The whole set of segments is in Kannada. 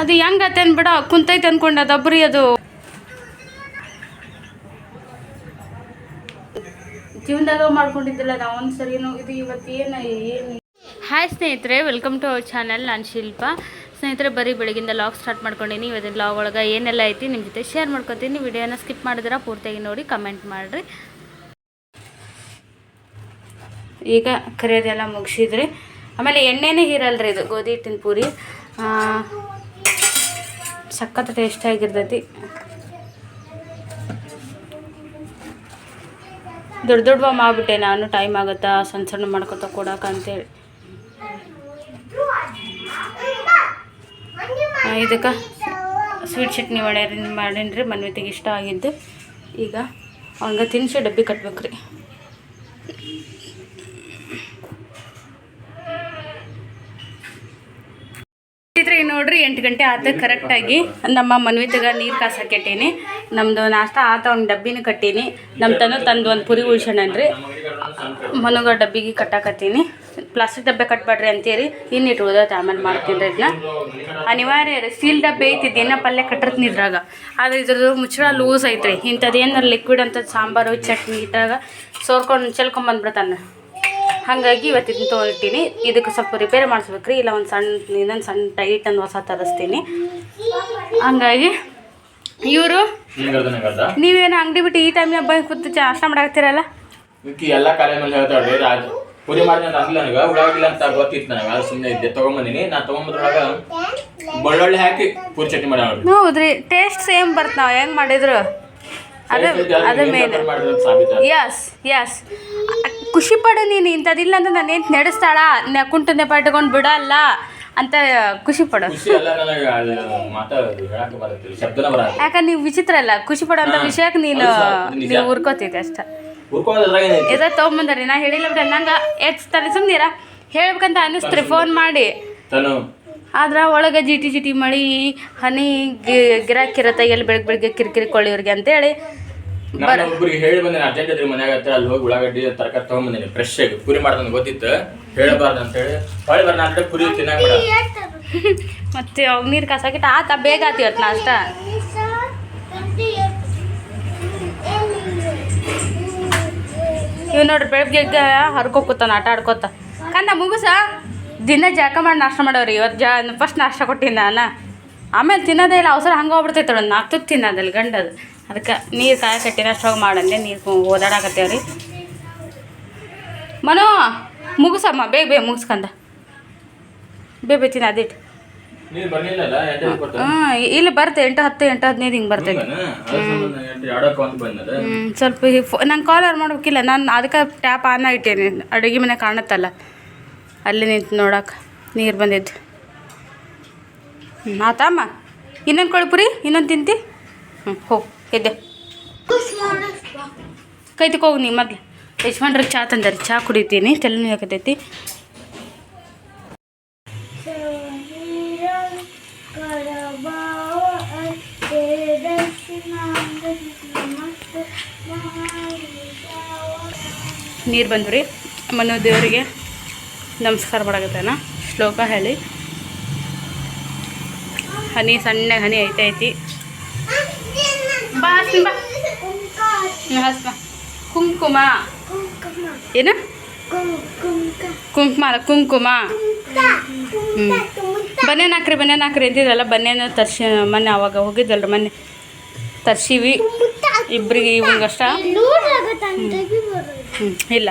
ಅದು ಹೆಂಗತ್ತೆ ಬಿಡ ಕುಂತೈತೆ ಅನ್ಕೊಂಡ ದಬ್ರಿ ಅದು. ಮಾಡ್ಕೊಂಡಿದ್ದಿಲ್ಲ ಹಾಯ್ ಸ್ನೇಹಿತರೆ ವೆಲ್ಕಮ್ ಟು ಅವರ್ ಚಾನಲ್ ನಾನು ಶಿಲ್ಪ. ಸ್ನೇಹಿತರೆ, ಬರೀ ಬೆಳಗಿಂದ ಲಾಗ್ ಸ್ಟಾರ್ಟ್ ಮಾಡ್ಕೊಂಡಿನಿ. ಇವತ್ತಿನ ಲಾಗ್ ಒಳಗೆ ಏನೆಲ್ಲ ಐತಿ ನಿಮ್ಮ ಜೊತೆ ಶೇರ್ ಮಾಡ್ಕೊತೀನಿ. ವಿಡಿಯೋನ ಸ್ಕಿಪ್ ಮಾಡಿದ್ರೆ ಪೂರ್ತಿಯಾಗಿ ನೋಡಿ ಕಮೆಂಟ್ ಮಾಡಿರಿ. ಈಗ ಕರಿಯೋದೆಲ್ಲ ಮುಗಿಸಿದ್ರಿ. ಆಮೇಲೆ ಎಣ್ಣೆನೇ ಹೀರಲ್ರಿ ಇದು, ಗೋಧಿ ಹಿಟ್ಟಿನ ಪೂರಿ. ಸಖತ್ ಟೇಸ್ಟ್ ಆಗಿರ್ತೈತಿ. ದೊಡ್ಡ ದೊಡ್ಡ ಆಗ್ಬಿಟ್ಟೆ, ನಾನು ಟೈಮ್ ಆಗುತ್ತಾ ಸಣ್ಣ ಸಣ್ಣ ಮಾಡ್ಕೊತ ಕೊಡಕ್ಕೆ ಅಂತೇಳಿ. ಇದಕ್ಕೆ ಸ್ವೀಟ್ ಚಟ್ನಿ ಮಾಡ್ಯಾರ ಮಾಡೀನಿ ಮನ್ವಿತಿಗೆ ಇಷ್ಟ ಆಗಿದ್ದು. ಈಗ ಹಂಗೆ ತಿನ್ಸಿ ಡಬ್ಬಿ ಕಟ್ಬೇಕ್ರಿ. ಸ್ನೇಹಿತರೆ ಈಗ ನೋಡ್ರಿ ಎಂಟು ಗಂಟೆ ಆತ ಕರೆಕ್ಟಾಗಿ ನಮ್ಮ ಮನ್ವಿತಗ ನೀರು ಕಾಸಕ್ಕೇಟೀನಿ ನಮ್ಮದು ನಾಷ್ಟ ಆತ ಒಂದು ಡಬ್ಬಿನ ಕಟ್ಟೀನಿ. ನಮ್ಮ ತನು ತಂದು ಒಂದು ಪುರಿ ಉಳ್ಸೋಣನ್ರಿ ಮನುಗ ಡಬ್ಬಿಗೆ ಕಟ್ಟಾಕತ್ತೀನಿ. ಪ್ಲಾಸ್ಟಿಕ್ ಡಬ್ಬೆ ಕಟ್ಬೇಡ್ರಿ ಅಂತೀರಿ. ಇನ್ನು ಇಟ್ಟು ಉಳ್ದೈತೆ ಆಮೇಲೆ ಮಾಡ್ತೀನಿ ರೀ ಇದನ್ನ ಅನಿವಾರ್ಯ ರೀ ಸ್ಟೀಲ್ ಡಬ್ಬೆ ಐತಿ, ದಿನ ಪಲ್ಯ ಕಟ್ಟಿರ್ತೀನಿ ಇದ್ರಾಗ. ಆದರೆ ಇದ್ರದ್ದು ಮುಚ್ಚಳ ಲೂಸ್ ಐತ್ರಿ. ಇಂಥದ್ದು ಲಿಕ್ವಿಡ್ ಅಂತ ಸಾಂಬಾರು, ಚಟ್ನಿ ಇಟ್ಟಾಗ ಸೋರ್ಕೊಂಡು ಚೆಲ್ಕೊಂಬಂದ್ಬಿಡ್ತಾನೆ. ಹಾಗಾಗಿ ಇವತ್ತಿನ ತೊಗೊಂಡಿರ್ತೀನಿ ಇದಕ್ಕೆ ಸ್ವಲ್ಪ ರಿಪೇರಿ ಮಾಡಿಸ್ಬೇಕ್ರಿ. ಇಲ್ಲ ಒಂದು ಸಣ್ಣ ಇನ್ನೊಂದು ಸಣ್ಣ ಟೈಟ್ ಒಂದು ಹೊಸ ತರಿಸ್ತೀನಿ. ಹಂಗಾಗಿ ಇವರು ನೀವೇನು ಅಂಗಡಿ ಬಿಟ್ಟು ಈ ಟೈಮ್ನಾಗ ಬಂದು ಕೂತು ನಾಷ್ಟ ಮಾಡಾಕ್ತಿರಲ್ಲ? ಎಲ್ಲ ಕಾಲೇ ಮೇಲೆ ಹೇಳ್ತಾಳ್ರಿ ರಾಜ್ ಪುರಿ ಮಾಡಿದ ನನಗೆ. ಉಳ್ಳಾಗಡ್ಡಿಲ್ಲ ಅಂತ ಗೊತ್ತಿತ್ತು ನನಗೆ. ಅದು ಸುಮ್ಮನೆ ಇದ್ದೆ. ತೊಗೊಂಬಂದಿನಿ. ನಾನು ತಗೊಂಬದ್ರೊಳಗ ಬೆಳ್ಳುಳ್ಳಿ ಹಾಕಿ ಪುರಿ ಚಟ್ನಿ ಮಾಡಿ ಹೌದ್ರಿ. ಟೇಸ್ಟ್ ಸೇಮ್ ಬರ್ತ ನಾವು. ಹೆಂಗೆ ಮಾಡಿದ್ರು? ಅದೇ ಅದೇ ಮೇನ್ ಯಸ್ ಯಸ್ ಖುಷಿ ಪಡು ನೀನು ಇಂಥದ್ದಿಲ್ಲ ಅಂದ್ರೆ ನಾನು ಏನು ನಡೆಸ್ತಾಳ ನೆ ಕುಂಟು ನೆಪ ಇಟ್ಕೊಂಡು ಬಿಡಲ್ಲ ಅಂತ ಖುಷಿ ಪಡು. ಯಾಕಂದ್ರೆ ನೀವು ವಿಚಿತ್ರ ಅಲ್ಲ ಖುಷಿ ಪಡೋಂಥ. ವಿಷಯಕ್ಕೆ ನೀನು. ನೀವು ಉರ್ಕೋತಿದ್ದೆ ಅಷ್ಟೇ. ಇದ ತೊಗೊಂಬಂದ್ರಿ ನಾ ಹೇಳಿಲ್ಲ ಬಿಡ ನಂಗೆ ತಲೆ ಸುಮ್ಮನಿರ ಹೇಳ್ಬೇಕಂತ ಅನ್ನಿಸ್ತ್ರಿ ಫೋನ್ ಮಾಡಿ. ಆದ್ರೆ ಒಳಗೆ ಜಿಟಿ ಜಿಟಿ ಮಳಿ ಹನಿ ಗಿರಾಕಿರತ್ತ ಎಲ್ಲಿ ಬೆಳಗ್ಗೆ ಬೆಳಗ್ಗೆ ಕಿರಿಕಿರಿ ಕೊಳ್ಳಿವ್ರಿಗೆ ಅಂತೇಳಿ. ನಾನು ಒಬ್ಬರಿಗೆ ಹೇಳಿ ಬಂದೇನೆ ಅರ್ಜೆಂಟ್ ಇದ್ರಿ ಮನ್ಯಾಗ ಹತ್ರ ಅಲ್ಲಿ ಹೋಗಿ ಉಳ್ಳಾಗಡ್ಡಿ ತರಕಾರಿ ತಗೊಂಬಂದಿನಿ ಫ್ರೆಶ್ ಆಗಿ. ಪುರಿ ಮಾಡ್ದಂಗೆ ಗೊತ್ತಿತ್ತು. ಹೇಳಬಾರ್ದು ಅಂತ ಹೇಳಿ. ಬರ್ನ ಅಂತ ನಾನು ಪುರಿ ತಿನ್ನಾಕ ಬೇಡ. ಮತ್ತೆ ಅವಾಗ ನೀರು ಕಾಸಾಕಿಟ್ಟು ಆತ ಬೇಗ ಆತಿ ಇವತ್ತು ನಾಷ್ಟ. ಇವ್ ನೋಡ್ರಿ ಬೆಳಗ್ಗೆ ಹರ್ಕೋಕೂತಾನ ಆಟ ಆಡ್ಕೋತ. ಕಂದ ಮುಗುಸ ದಿನ ಜಾಕ ಮಾಡಿ ನಾಷ್ಟ ಮಾಡೋರಿ ಇವತ್ತು ಜಾ ಫಸ್ಟ್ ನಾಷ್ಟ ಕೊಟ್ಟಿನ ನಾನು. ಆಮೇಲೆ ತಿನ್ನೋದೇ ಇಲ್ಲ ಅವಸರ ಹಂಗೆ ಹೋಗ್ಬಿಡ್ತೈತೆ ಒಂದು ನಾಲ್ಕು ತುತ್ತು ತಿನ್ನೋದಲ್ಲಿ ಗಂಡದು. ಅದಕ್ಕೆ ನೀರು ಕಾಯ ಕಟ್ಟಿನ ಅಷ್ಟೊಳಗೆ ಮಾಡಂದೆ ನೀರು ಓದಾಡಕತ್ತೇವ್ರಿ ಮನೋ ಮುಗಿಸಮ್ಮ ಬೇಗ ಬೇಗ ಮುಗಿಸ್ಕಂದ. ಬೇಗ ಬೇತಿನ ಅದಿಟ್ಟು ಹಾಂ ಇಲ್ಲಿ ಬರುತ್ತೆ ಎಂಟು ಹತ್ತು ಎಂಟು ಹದಿನೈದು ಹಿಂಗೆ ಬರ್ತೈತಿ. ಸ್ವಲ್ಪ ಫೋ ನಂಗೆ ಕಾಲರ್ ಮಾಡ್ಬೇಕಿಲ್ಲ ನಾನು ಅದಕ್ಕೆ ಟ್ಯಾಪ್ ಆನ್ ಇಟ್ಟೇನೆ ಅಡುಗೆ ಮನೆ ಕಾಣುತ್ತಲ್ಲ. ಅಲ್ಲಿ ನಿಂತು ನೋಡಕ್ಕೆ ನೀರು ಬಂದಿದ್ದು ಹ್ಞೂ ಆತಮ್ಮ ಇನ್ನೊಂದು ಕೊಳ್ಪುರಿ ಇನ್ನೊಂದು ತಿಂತಿ. ಹ್ಞೂ ಹೋಗಿ. ಎದ್ದೆ ಕೈ ಹೋಗಿ ನೀ ಮೊದ್ಲು. ಯಜಮಾನ್ರಿಗೆ ಚಾ ತಂದಾರೆ, ಚಾ ಕುಡಿತೀನಿ ತಲೆನೂ ಹಾಕತೈತಿ ನೀರು ಬಂದ್ರಿ. ಮನೋ ದೇವರಿಗೆ ನಮಸ್ಕಾರ ಮಾಡಕತ್ತಾನ. ಶ್ಲೋಕ ಹೇಳಿ. ಹನಿ ಸಣ್ಣ ಹನಿ ಐತೆ ಐತಿ ಬಾ ಹಸ್ನಿ ಬಾ ಹ್ಮ್, ಹಸ್ ಬಾ ಕುಂಕುಮ. ಏನು? ಕುಂಕುಮ. ಅಲ್ಲ ಕುಂಕುಮ. ಹ್ಞೂ ಬನ್ನೇನು ಹಾಕ್ರಿ ಬನ್ನೇನು ಹಾಕ್ರಿ ಅಂತಿದ್ರಲ್ಲ ಬನ್ನೇನು ತರ್ಸಿ ಮೊನ್ನೆ ಅವಾಗ ಹೋಗಿದ್ದಲ್ರಿ ಮೊನ್ನೆ ತರ್ಸೀವಿ ಇಬ್ಬರಿಗೆ ಇವಂಗಷ್ಟ. ಹ್ಞೂ ಇಲ್ಲ.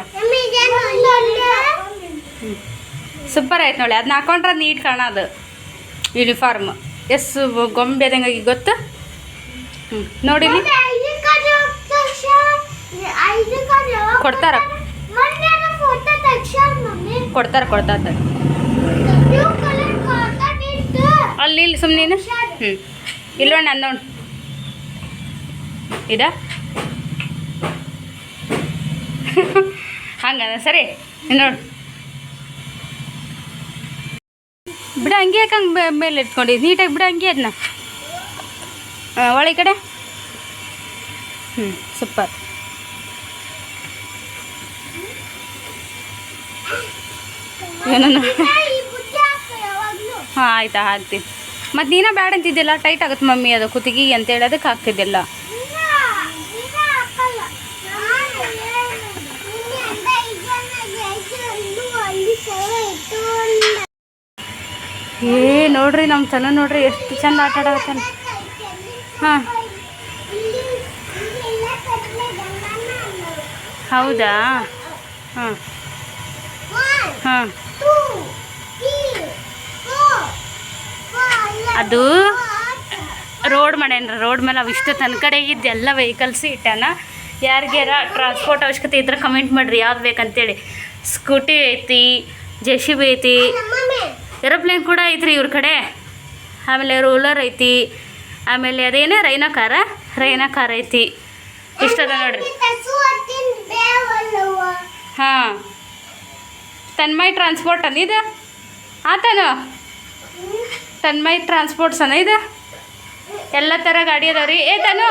ಸೂಪರ್ ಆಯ್ತು ನೋಡಿ ಅದನ್ನ ಹಾಕೊಂಡ್ರೆ ನೀಟ್ ಕಾಣೋದು ಯೂನಿಫಾರ್ಮ್ ಎಸ್ ಗೊಂಬೆದಂಗಾಗಿ ಗೊತ್ತು? ನೋಡಿ ಇಲ್ಲಿ. ಕೊಡ್ತಾರ. ಕೊಡ್ತಾರ ಕೊಡ್ತಾರ. ಅಲ್ಲಿ ಇಲ್ಲಿ ಸುಮ್ಮನೆ ಹ್ಞೂ ಇಲ್ಲೋಣ ನೋಡಿ. ಇದ? ಹಂಗ ಸರಿ. ನೋಡು. ಬಿಡ ಹಂಗೆ ಯಾಕೆ ಹಂಗೆ ಮೇಲೆ ಇಟ್ಕೊಂಡು ನೀಟಾಗಿ ಬಿಡ ಹಂಗೆ ಅದನ್ನ ಒಳಗೆ ಕಡೆ. ಹ್ಞೂ ಸೂಪರ್ ಏನನ್ನ? ಹಾಂ, ಆಯ್ತಾ ಹಾಕ್ತೀನಿ ಮತ್ತು ನೀನ ಬ್ಯಾಡ ಅಂತಿದ್ದಿಲ್ಲ ಟೈಟ್ ಆಗುತ್ತೆ ಮಮ್ಮಿ ಅದು ಕುತ್ತಿಗೆ, ಅಂತ ಹೇಳೋದಕ್ಕೆ ಹಾಕ್ತಿದ್ದಿಲ್ಲ ಏ, ನೋಡ್ರಿ ನಮ್ಮ ತನ ನೋಡ್ರಿ, ಎಷ್ಟು ಚಂದ ಆಟ ಆಡಕತ್ತಾನ. ಹಾಂ. ಹೌದಾ? ಹಾಂ. ಹಾಂ. ಅದು ರೋಡ್ ಮಾಡ್ಯಾನ್ರ ರೋಡ್ ಮೇಲೆ ಅವಿಷ್ಟು ತನ್ನ ಕಡೆ ಇದ್ದು ಎಲ್ಲ ವೆಹಿಕಲ್ಸ್ ಇಟ್ಟಾನ. ಯಾರಿಗ್ಯಾರ ಟ್ರಾನ್ಸ್ಪೋರ್ಟ್ ಅವಶ್ಯಕತೆ ಇದ್ರೆ ಕಮೆಂಟ್ ಮಾಡಿರಿ ಯಾವ್ದು ಬೇಕಂತೇಳಿ. ಸ್ಕೂಟಿ ಐತಿ ಜೆ ಸಿ ಬಿ ಐತಿ. ಏರೋಪ್ಲೇನ್ ಕೂಡ ಐತ್ರಿ ಇವ್ರ ಕಡೆ. ಆಮೇಲೆ ರೋಲರ್ ಐತಿ. ಆಮೇಲೆ ಅದೇನೇ ರೈನಾ ಕಾರ ರೈನಾ ಕಾರ್ ಐತಿ. ಇಷ್ಟದ ನೋಡ್ರಿ. ಹಾಂ. ತನ್ಮಯ್ ಟ್ರಾನ್ಸ್ಪೋರ್ಟ್ ಅನ್ನ ಇದು? ಆತನು? ತನ್ಮಯ್ ಟ್ರಾನ್ಸ್ಪೋರ್ಟ್ಸ್ ಅನ್ನ ಇದು? ಎಲ್ಲ ಥರ ಗಾಡಿ ಅದಾವ್ರಿ ಏ ತನು?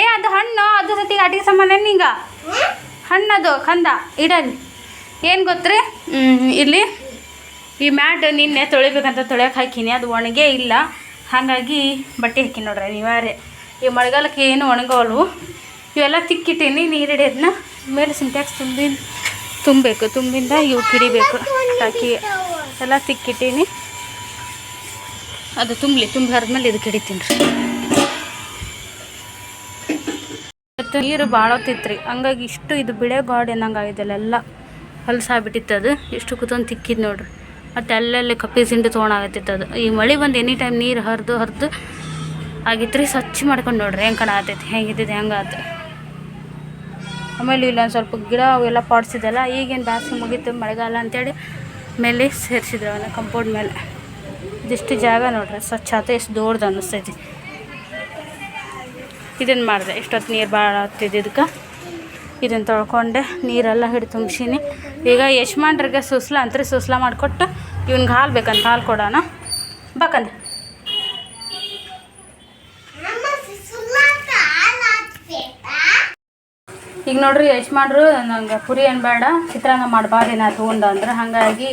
ಏ ಅದು ಹಣ್ಣು ಅದು ಸತಿ ಗಾಡಿಗೆ ಸಂಬಂಧ ನಿಂಗ? ಹಣ್ಣದು ಕಂದ ಇಡಲಿ. ಏನು ಗೊತ್ತ್ರಿ? ಇಲ್ಲಿ ಈ ಮ್ಯಾಟ್ ನಿನ್ನೆ ತೊಳಿಬೇಕಂತ ತೊಳೆಯೋಕೆ ಹಾಕಿನಿ, ಅದು ಒಣಗೇ ಇಲ್ಲ. ಹಾಗಾಗಿ ಬಟ್ಟೆ ಹಾಕಿ ನೋಡ್ರಿ, ಅನಿವಾರ್ಯ. ಈ ಮಳೆಗಾಲಕ್ಕೆ ಏನು ಒಣಗೋಲ್ವು. ಇವೆಲ್ಲ ತಿಕ್ಕಿಟ್ಟೀನಿ ನೀರು ಮೇಲೆ ಸಿಂಟ್ಯಾಕ್ಸ್ ತುಂಬಿ ತುಂಬಬೇಕು, ತುಂಬಿಂದ ಇವು ಕಿಡಿಬೇಕು. ಹಾಕಿ ಎಲ್ಲ ತಿಕ್ಕಿಟ್ಟೀನಿ. ಅದು ತುಂಬಲಿ ತುಂಬಿ ಹರಿದ್ಮೇಲೆ ಇದು ಹಿಡಿತೀನಿ ರೀ. ಮತ್ತು ನೀರು ಭಾಳ ಹೊತ್ತಿತ್ರಿ ಹಂಗಾಗಿ ಇಷ್ಟು ಇದು ಬಿಳೆ ಗಾಡಿ ಅನ್ನಂಗೆ ಆಗಿದ್ದಲ್ಲ ಎಲ್ಲ ಹೊಲಸಾಗ್ಬಿಟ್ಟಿತ್ತು ಅದು. ಇಷ್ಟು ಕೂತೊಂದು ತಿಕ್ಕಿದ್ ನೋಡ್ರಿ. ಮತ್ತು ಅಲ್ಲಲ್ಲಿ ಕಪ್ಪಿ ಸಿಂಡು ತೊಗೊಂಡಾಗತ್ತಿತ್ತು ಅದು. ಈ ಮಳೆ ಬಂದು ಎನಿ ಟೈಮ್ ನೀರು ಹರಿದು ಹರಿದು ಆಗಿತ್ತು ರೀ ಸ್ವಚ್ಛ ಮಾಡ್ಕೊಂಡು ನೋಡ್ರಿ ಹೆಂಗೆ ಕಣ ಆತೈತಿ ಹೆಂಗಿದ್ದಿದೆ ಹೆಂಗೆ ಆತು. ಆಮೇಲೆ ಇಲ್ಲೊಂದು ಸ್ವಲ್ಪ ಗಿಡ ಅವೆಲ್ಲ ಪಾಡ್ಸಿದ್ದಲ್ಲ ಈಗೇನು ಬ್ಯಾಸಿ ಮುಗೀತು, ಮಳೆಗಾಲ ಅಂತೇಳಿ ಮೇಲೆ ಸೇರಿಸಿದ್ರು ಅವನ್ನ ಕಂಪೌಂಡ್ ಮೇಲೆ. ಇದಿಷ್ಟು ಜಾಗ ನೋಡ್ರಿ ಸ್ವಚ್ಛ ಆತ ಎಷ್ಟು ದೊಡ್ಡದು ಅನ್ನಿಸ್ತೈತಿ ಇದನ್ನು ಮಾಡಿದೆ ಇಷ್ಟೊತ್ತು ನೀರು ಭಾಳ ಹತ್ತಿದ್ದಕ್ಕೆ ಇದನ್ನು ತೊಳ್ಕೊಂಡೆ, ನೀರೆಲ್ಲ ಹಿಡಿದು ತುಂಬಿಸೀನಿ. ಈಗ ಯಶ್ಮಾಂಡ್ರಿಗೆ ಸುಸ್ಲ ಅಂತ್ರಿ ಸುಸ್ಲ ಮಾಡಿಕೊಟ್ಟು ಇವ್ನಿಗೆ ಹಾಲು ಬೇಕಂತ ಹಾಲು ಕೊಡೋಣ. ಬಾಕಂದೆ ಈಗ ನೋಡ್ರಿ ಯಜಮಾನ್ರು ನಂಗೆ ಪುರಿ ಏನು ಬೇಡ, ಚಿತ್ರಾನ್ನ ಮಾಡಬಾರ್ದು ನಾ ತೊಗೊಂಡು ಅಂದ್ರೆ. ಹಾಗಾಗಿ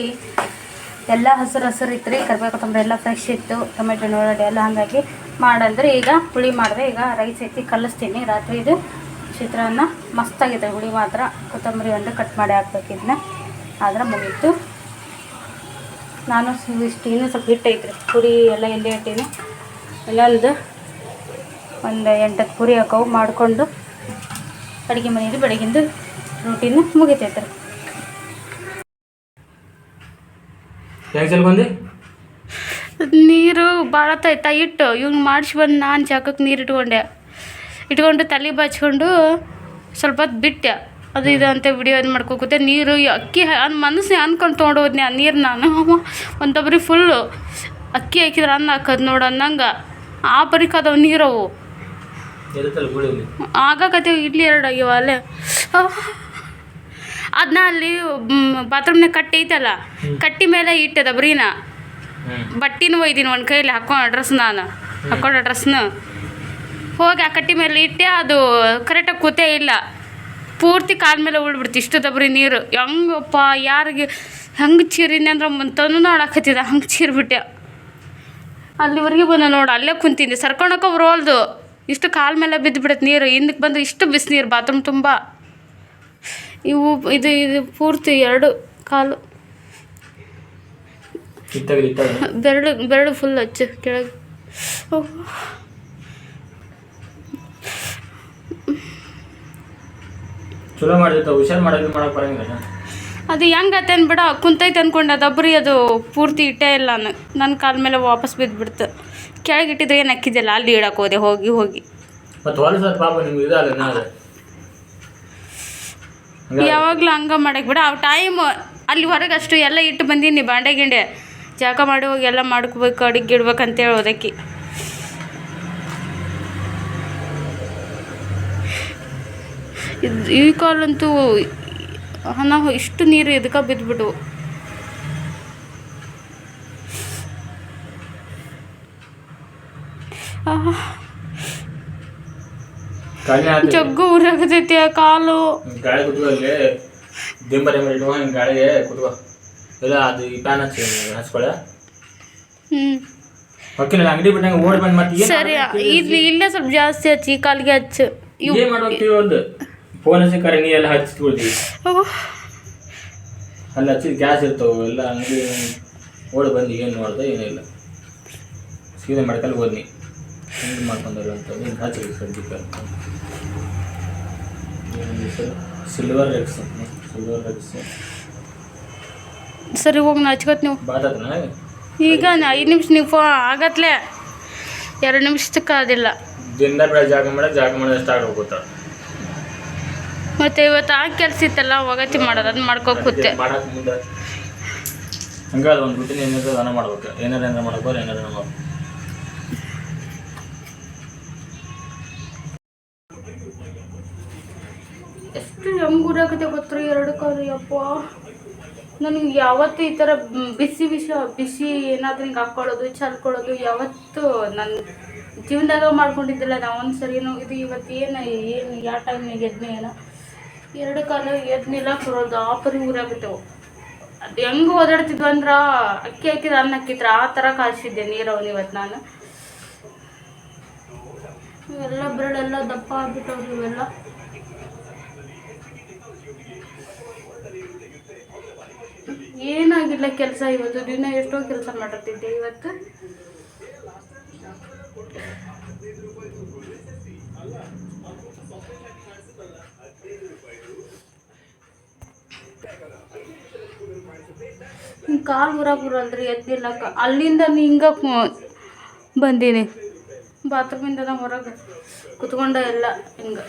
ಎಲ್ಲ ಹಸಿರು ಹಸಿರು ಇತ್ತು ರೀ ಕರಿಬೇವು ಕೊತ್ತಂಬರಿ ಎಲ್ಲ ಫ್ರೆಶ್ ಇತ್ತು, ಟೊಮೆಟೊ ನೋಡಿ ಎಲ್ಲ ಹಾಗಾಗಿ ಮಾಡಂದ್ರೆ. ಈಗ ಪುಳಿ ಮಾಡಿದೆ, ಈಗ ರೈಸ್ ಐತಿ ಕಲಿಸ್ತೀನಿ. ರಾತ್ರಿ ಇದು ಚಿತ್ರಾನ್ನ ಮಸ್ತಾಗಿದೆ. ಹುಳಿ ಮಾತ್ರ ಕೊತ್ತಂಬರಿ ಒಂದು ಕಟ್ ಮಾಡಿ ಹಾಕ್ಬೇಕು ಇದನ್ನ ಆದ್ರೆ ಮುಗೀತು. ನಾನು ಇಷ್ಟು ಇನ್ನೂ ಸ್ವಲ್ಪ ಹಿಟ್ಟು ಐತ್ರಿ. ಪುರಿ ಎಲ್ಲ ಎಲ್ಲಿ ಇಟ್ಟೀನಿ. ಅಲ್ಲದು ಒಂದು ಎಂಟತ್ತು ಪುರಿ ಹಾಕವು ಮಾಡಿಕೊಂಡು ಅಡುಗೆ ಮನೆಯಲ್ಲಿ ಬೆಳಗಿಂದು ರೂಟೀನ್ ಮುಗಿತೈತ್ರಿ. ನೀರು ಭಾಳ ತೈತಾ ಇಟ್ಟು. ಇವ್ನು ಮಾಡಿಸಿ ಬಂದು ನಾನು ಜಾಕಕ್ಕೆ ನೀರು ಇಟ್ಕೊಂಡೆ. ಇಟ್ಕೊಂಡು ತಲೆ ಬಾಚ್ಕೊಂಡು ಸ್ವಲ್ಪ ಹೊತ್ತು ಬಿಟ್ಟೆ. ಅದು ಇದು ಅಂತ ವಿಡಿಯೋ ಇದು ಮಾಡ್ಕೋಕುತ್ತೆ ನೀರು ಅಕ್ಕಿ ಅನ್ ಮನಸ್ಸು ಅನ್ಕೊಂಡು ತೊಗೊಂಡು ಹೋದ್ನಿ ಆ ನೀರು ನಾನು. ಒಂದೊಬ್ಬರಿ ಫುಲ್ಲು ಅಕ್ಕಿ ಹಾಕಿದ್ರೆ ಅನ್ನ ಹಾಕೋದು ನೋಡು ಅನ್ನಂಗೆ. ಆ ಪರಿಕ್ ಅದಾವ ನೀರವು. ಆಗಾಕತ್ತೀವಿ ಇಡ್ಲಿ ಎರಡು ಆಗ್ಯಾವ ಅಲ್ಲೇ. ಅದನ್ನ ಅಲ್ಲಿ ಬಾತ್ರೂಮ್ನಾಗ ಕಟ್ಟಿ ಐತಲ್ಲ. ಕಟ್ಟಿ ಮೇಲೆ ಇಟ್ಟದ ಬರೀನ. ಬಟ್ಟಿನೂ ಒಯ್ದೀನಿ ಒಂದು ಕೈಯಲ್ಲಿ ಹಾಕೊಂಡು ಡ್ರೆಸ್ ನಾನು. ಹಾಕೊಂಡ ಡ್ರೆಸ್ನ ಹೋಗಿ ಆ ಕಟ್ಟಿ ಮೇಲೆ ಇಟ್ಟೆ ಅದು ಕರೆಕ್ಟಾಗಿ ಕೂತೇ ಇಲ್ಲ. ಪೂರ್ತಿ ಕಾಲ ಮೇಲೆ ಉಳ್ಬಿಡ್ತು ಇಷ್ಟು ದಬ್ರಿ ನೀರು. ಹೆಂಗಪ್ಪ ಯಾರಿಗೆ ಹೆಂಗೆ ಚೀರಿನಿ ಅಂದ್ರೆ ತನು ನೋಡಾಕತ್ತಿದ ಹಂಗೆ ಚೀರ್ಬಿಟ್ಟೆ. ಅಲ್ಲಿವರೆಗೆ ಬಂದ ನೋಡು ಅಲ್ಲೇ ಕುಂತಿದ್ದೆ. ಸರ್ಕೊಂಡೋಕೆ ಬರೋಲ್ದು ಇಷ್ಟು ಕಾಲ ಮೇಲೆ ಬಿದ್ದು ಬಿಡತ್ತೆ ನೀರು. ಹಿಂದಕ್ಕೆ ಬಂದು ಇಷ್ಟು ಬಿಸಿನೀರು ಬಾತ್ರೂಮ್ ತುಂಬ. ಇವು ಇದು ಇದು ಪೂರ್ತಿ ಎರಡು ಕಾಲು. ಬೆರಳು ಬೆರಳು ಫುಲ್ ಹಚ್ಚು ಕೆಳಗೆ. ಚಲೋ ಮಾಡಿರ್ತಾವ ಹುಷಾರು ಮಾಡೋದು ಮಾಡಕ್ ಬರಂಗಿಲ್ಲ ಅದು ಹೆಂಗತ್ತೆ ಬಿಡ ಕುಂತೈತೆ ಅನ್ಕೊಂಡೆ ಅದಬ್ಬರಿ ಅದು ಪೂರ್ತಿ ಇಟ್ಟೇ ಇಲ್ಲ ನಾನು ನನ್ನ ಕಾಲ ಮೇಲೆ ವಾಪಸ್ ಬಿದ್ದುಬಿಡ್ತು ಕೆಳಗಿಟ್ಟಿದ್ರೆ ಏನು ಹಾಕಿದ್ದಿಲ್ಲ ಅಲ್ಲಿ ಇಡಕ್ಕೆ ಹೋದೆ ಹೋಗಿ ಹೋಗಿ. ಮತ್ತು ಹೊಲಸದ ಪಾಪ ನಿಮ್ಗೆ ಇದಲ್ಲ ನಾಳೆ ಯಾವಾಗಲೂ ಹಂಗೆ ಮಾಡಕ್ಕೆ ಬಿಡ ಆ ಟೈಮ್ ಅಲ್ಲಿ ಹೊರಗೆ ಅಷ್ಟು ಎಲ್ಲ ಇಟ್ಟು ಬಂದೀನಿ ಬಾಂಡೆ ಗಿಂಡೆ. ಜಾಗ ಮಾಡಿ ಹೋಗಿ ಎಲ್ಲ ಮಾಡ್ಕೋಬೇಕು ಅಡುಗೆ ಇಡ್ಬೇಕಂತೇಳಿ ಓದಕ್ಕೆ ಇದ್- ಈ ಕಾಲಂತೂ ನಾವು ಇಷ್ಟು ನೀರು ಎದಕ್ಕೆ ಬಿದ್ದುಬಿಟ್ಟು ಜಗ್ಗು ಉರಾಗತೈತಿ ಆ ಕಾಲು. ಗಾಳಿ ಕುತ್ಕೋ ಅಲ್ಲಿ. ದಿಂಬರಿ ಮೇಲೆ ಹಿಂಗೆ ಗಾಳಿಗೆ ಕುತ್ಕೋ. ಇಲ್ಲ ಅದು ಈ ಪ್ಯಾನ್ ಹಚ್ಚಿ ಹಚ್ಕೊಳ. ಹ್ಮ್. ಹೊಕ್ಕಿನ ಅಂಗಡಿ ಬಿಟ್ಟಂಗ ಓಡಿ ಬಂದು ಮತ್ತೆ ಏನ್ ಸರಿ ಇಲ್ಲಿ ಇಲ್ಲೇ ಸ್ವಲ್ಪ ಜಾಸ್ತಿ ಹಚ್ಚಿ ಈ ಕಾಲಿಗೆ ಹಚ್ಚು. ಇವ್ ಮಾಡ್ಬೇಕು ಒಂದು? ಫೋನ್ ಹಚ್ಚಿ ಕರೆ ನೀ ಎಲ್ಲ ಹಚ್ಕೊಳ್ತೀವಿ ಅಲ್ಲಿ ಹಚ್ಚಿದ ಗ್ಯಾಸ್ ಇರ್ತಾವ ಎಲ್ಲ ಅಂಗಡಿ ಓಡಿ ಬಂದು ಏನು ನೋಡ್ದೆ ಏನಿಲ್ಲ ಸೀದಾ ಮೆಡಿಕಲ್ ಹೋದ್ನಿ. ಹಿಂಗೆ ಮಾಡ್ಕೊಂಡವ್ರು ಅಂತ ಹಿಂಗೆ ಹಚ್ಚಿ ಸದ್ಯಕ್ಕೆ. ಸಿಲ್ವರ್ ರೆಕ್ಸ್ ಸಿಲ್ವರ್ ರೆಕ್ಸ್ ಸರಿ ಹೋಗಿ ನಾ ಹಚ್ಕೋತ್ ನೀವು. ಈಗ ಐದು ನಿಮಿಷ ನೀವು ಫೋ ಆಗತ್ಲೆ. ಎರಡು ನಿಮಿಷಕ್ಕೆ ಅದಿಲ್ಲ. ದಿನ ಬೆಳೆ ಜಾಗ ಮಾಡ ಜಾಗ ಮಾಡೋದು ಸ್ಟಾರ್ಟ್ ಹೋಗುತ್ತಾ ಮತ್ತೆ ಇವತ್ತು ಆ ಕೆಲಸ ಇತ್ತಲ್ಲ ಒಗತಿ ಮಾಡೋದು ಅದು ಮಾಡ್ಕೋ ಕೂತೆ. ಹಂಗೆ ಅದು ಒಂದು ರೂಟೀನ್ ಏನಿರ್ತದೆ ಅದನ್ನ ಮಾಡ್ಬೇಕು. ಏನಾರ ಏನಾರ ಮಾಡ್ಬೇಕು ಏನಾರ ಮಾಡ್ಬೇಕು. ಎಷ್ಟು ಹೆಂಗ್ ಗೊತ್ತರು ಎರಡು ಕಾಲು ಯಪ್ಪ. ನನಗೆ ಯಾವತ್ತು ಈ ಥರ ಬಿಸಿ ಬಿಸಿ ಬಿಸಿ ಏನಾದ್ರೂ ಹಿಂಗೆ ಹಾಕ್ಕೊಳ್ಳೋದು ಚಲ್ಕೊಳ್ಳೋದು ಯಾವತ್ತು ನನ್ನ ಜೀವನದಾಗ ಮಾಡ್ಕೊಂಡಿದ್ದಿಲ್ಲ ನಾ ಒಂದು ಸರಿನೂ ಇದು ಇವತ್ತು ಏನು ಏನು ಯಾವ ಟೈಮಿಗೆ ಎದ್ನೆ ಏನೋ. ಎರಡು ಕಾಲು ಕೊರೋದು ಆಪರಿಗ್ ಊರಾಗ ಉರಿಯಾಕತ್ತೇವು ಅದು ಹೆಂಗೆ ಓದಾಡ್ತಿದ್ವು ಅಂದ್ರೆ, ಅಕ್ಕಿ ಹಾಕಿದ್ರೆ ಅನ್ನ ಹಾಕಿದ್ರ, ಆ ಥರ ಕಾಯಿಸಿದ್ದೆ ನೀರವನ್ನ ಇವತ್ತು ನಾನು. ಇವೆಲ್ಲ ಬೆರಳೆಲ್ಲ ದಪ್ಪ ಆಗ್ಬಿಟ್ಟವ್ರು ಇವೆಲ್ಲ. ಏನಾಗಿಲ್ಲ ಕೆಲಸ ಇವತ್ತು, ದಿನ ಎಷ್ಟೋ ಕೆಲಸ ಮಾಡಿರ್ತಿದ್ದೆ ಇವತ್ತು. ಕಾಲು ಊರಾಗ ಬರಲ್ರಿ ಎದ್ದಿಲ್ಲಕ್ಕ ಅಲ್ಲಿಂದ ಹಿಂಗ ಬಂದೀನಿ. ಬಾತ್ರೂಮಿಂದ ನಾವು ಹೊರಗೆ. ಕುತ್ಕೊಂಡ ಎಲ್ಲ ಹಿಂಗ.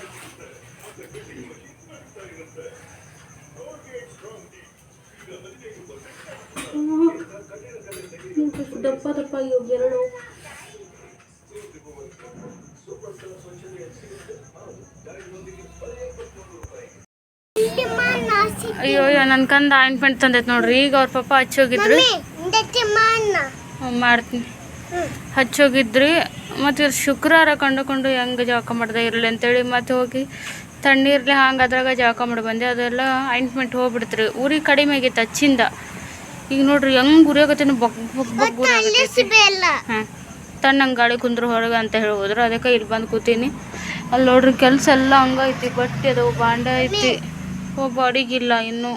ದಪ್ಪ ದಪ್ಪ ಎರಡು. ಅಯ್ಯೋ ಅಯ್ಯೋ ನನ್ನ ಕಂದ ಆಯಿಂಟ್ಮೆಂಟ್ ತಂದೈತೆ ನೋಡ್ರಿ. ಈಗ ಅವ್ರ ಪಾಪ ಹಚ್ಚೋಗಿದ್ರು ಮಾಡ್ತೀನಿ. ಹಚ್ಚೋಗಿದ್ರಿ ಮತ್ತು ಇವ್ರು ಶುಕ್ರವಾರ ಕಂಡುಕೊಂಡು ಹೆಂಗೆ ಜಳಕ ಮಾಡ್ದೆ ಇರಲಿ ಅಂತೇಳಿ ಮತ್ತೆ ಹೋಗಿ ತಣ್ಣೀರ್ಲಿ ಹಂಗೆ ಅದ್ರಾಗ ಜಳಕ ಮಾಡಿ ಬಂದೆ. ಅದೆಲ್ಲ ಆಯಿಂಟ್ಮೆಂಟ್ ಹೋಗ್ಬಿಡ್ತ್ರಿ. ಊರಿಗೆ ಕಡಿಮೆ ಆಗೈತೆ ಹಚ್ಚಿಂದ ಈಗ ನೋಡ್ರಿ ಹೆಂಗೆ ಉರಿಯಾಗತ್ತೇನು ಬಗ್ ಬಗ್ ಬಗ್ ಉರಿಯಾಗತ್ತೈತಿ ಹಾಂ. ತಣ್ಣಂಗೆ ಗಾಳಿ ಕುಂದ್ರು ಹೊರಗೆ ಅಂತ ಹೇಳಿ ಹೋದ್ರು ಅದಕ್ಕೆ ಇಲ್ಲಿ ಬಂದು ಕೂತೀನಿ. ಅಲ್ಲಿ ನೋಡ್ರಿ ಕೆಲಸ ಎಲ್ಲ ಹಂಗೈತಿ ಬಟ್ಟೆ ಅದಾವು ಬಾಂಡ ಐತಿ. ಓ ಬಾಡಿಗಿಲ್ಲ ಇನ್ನು.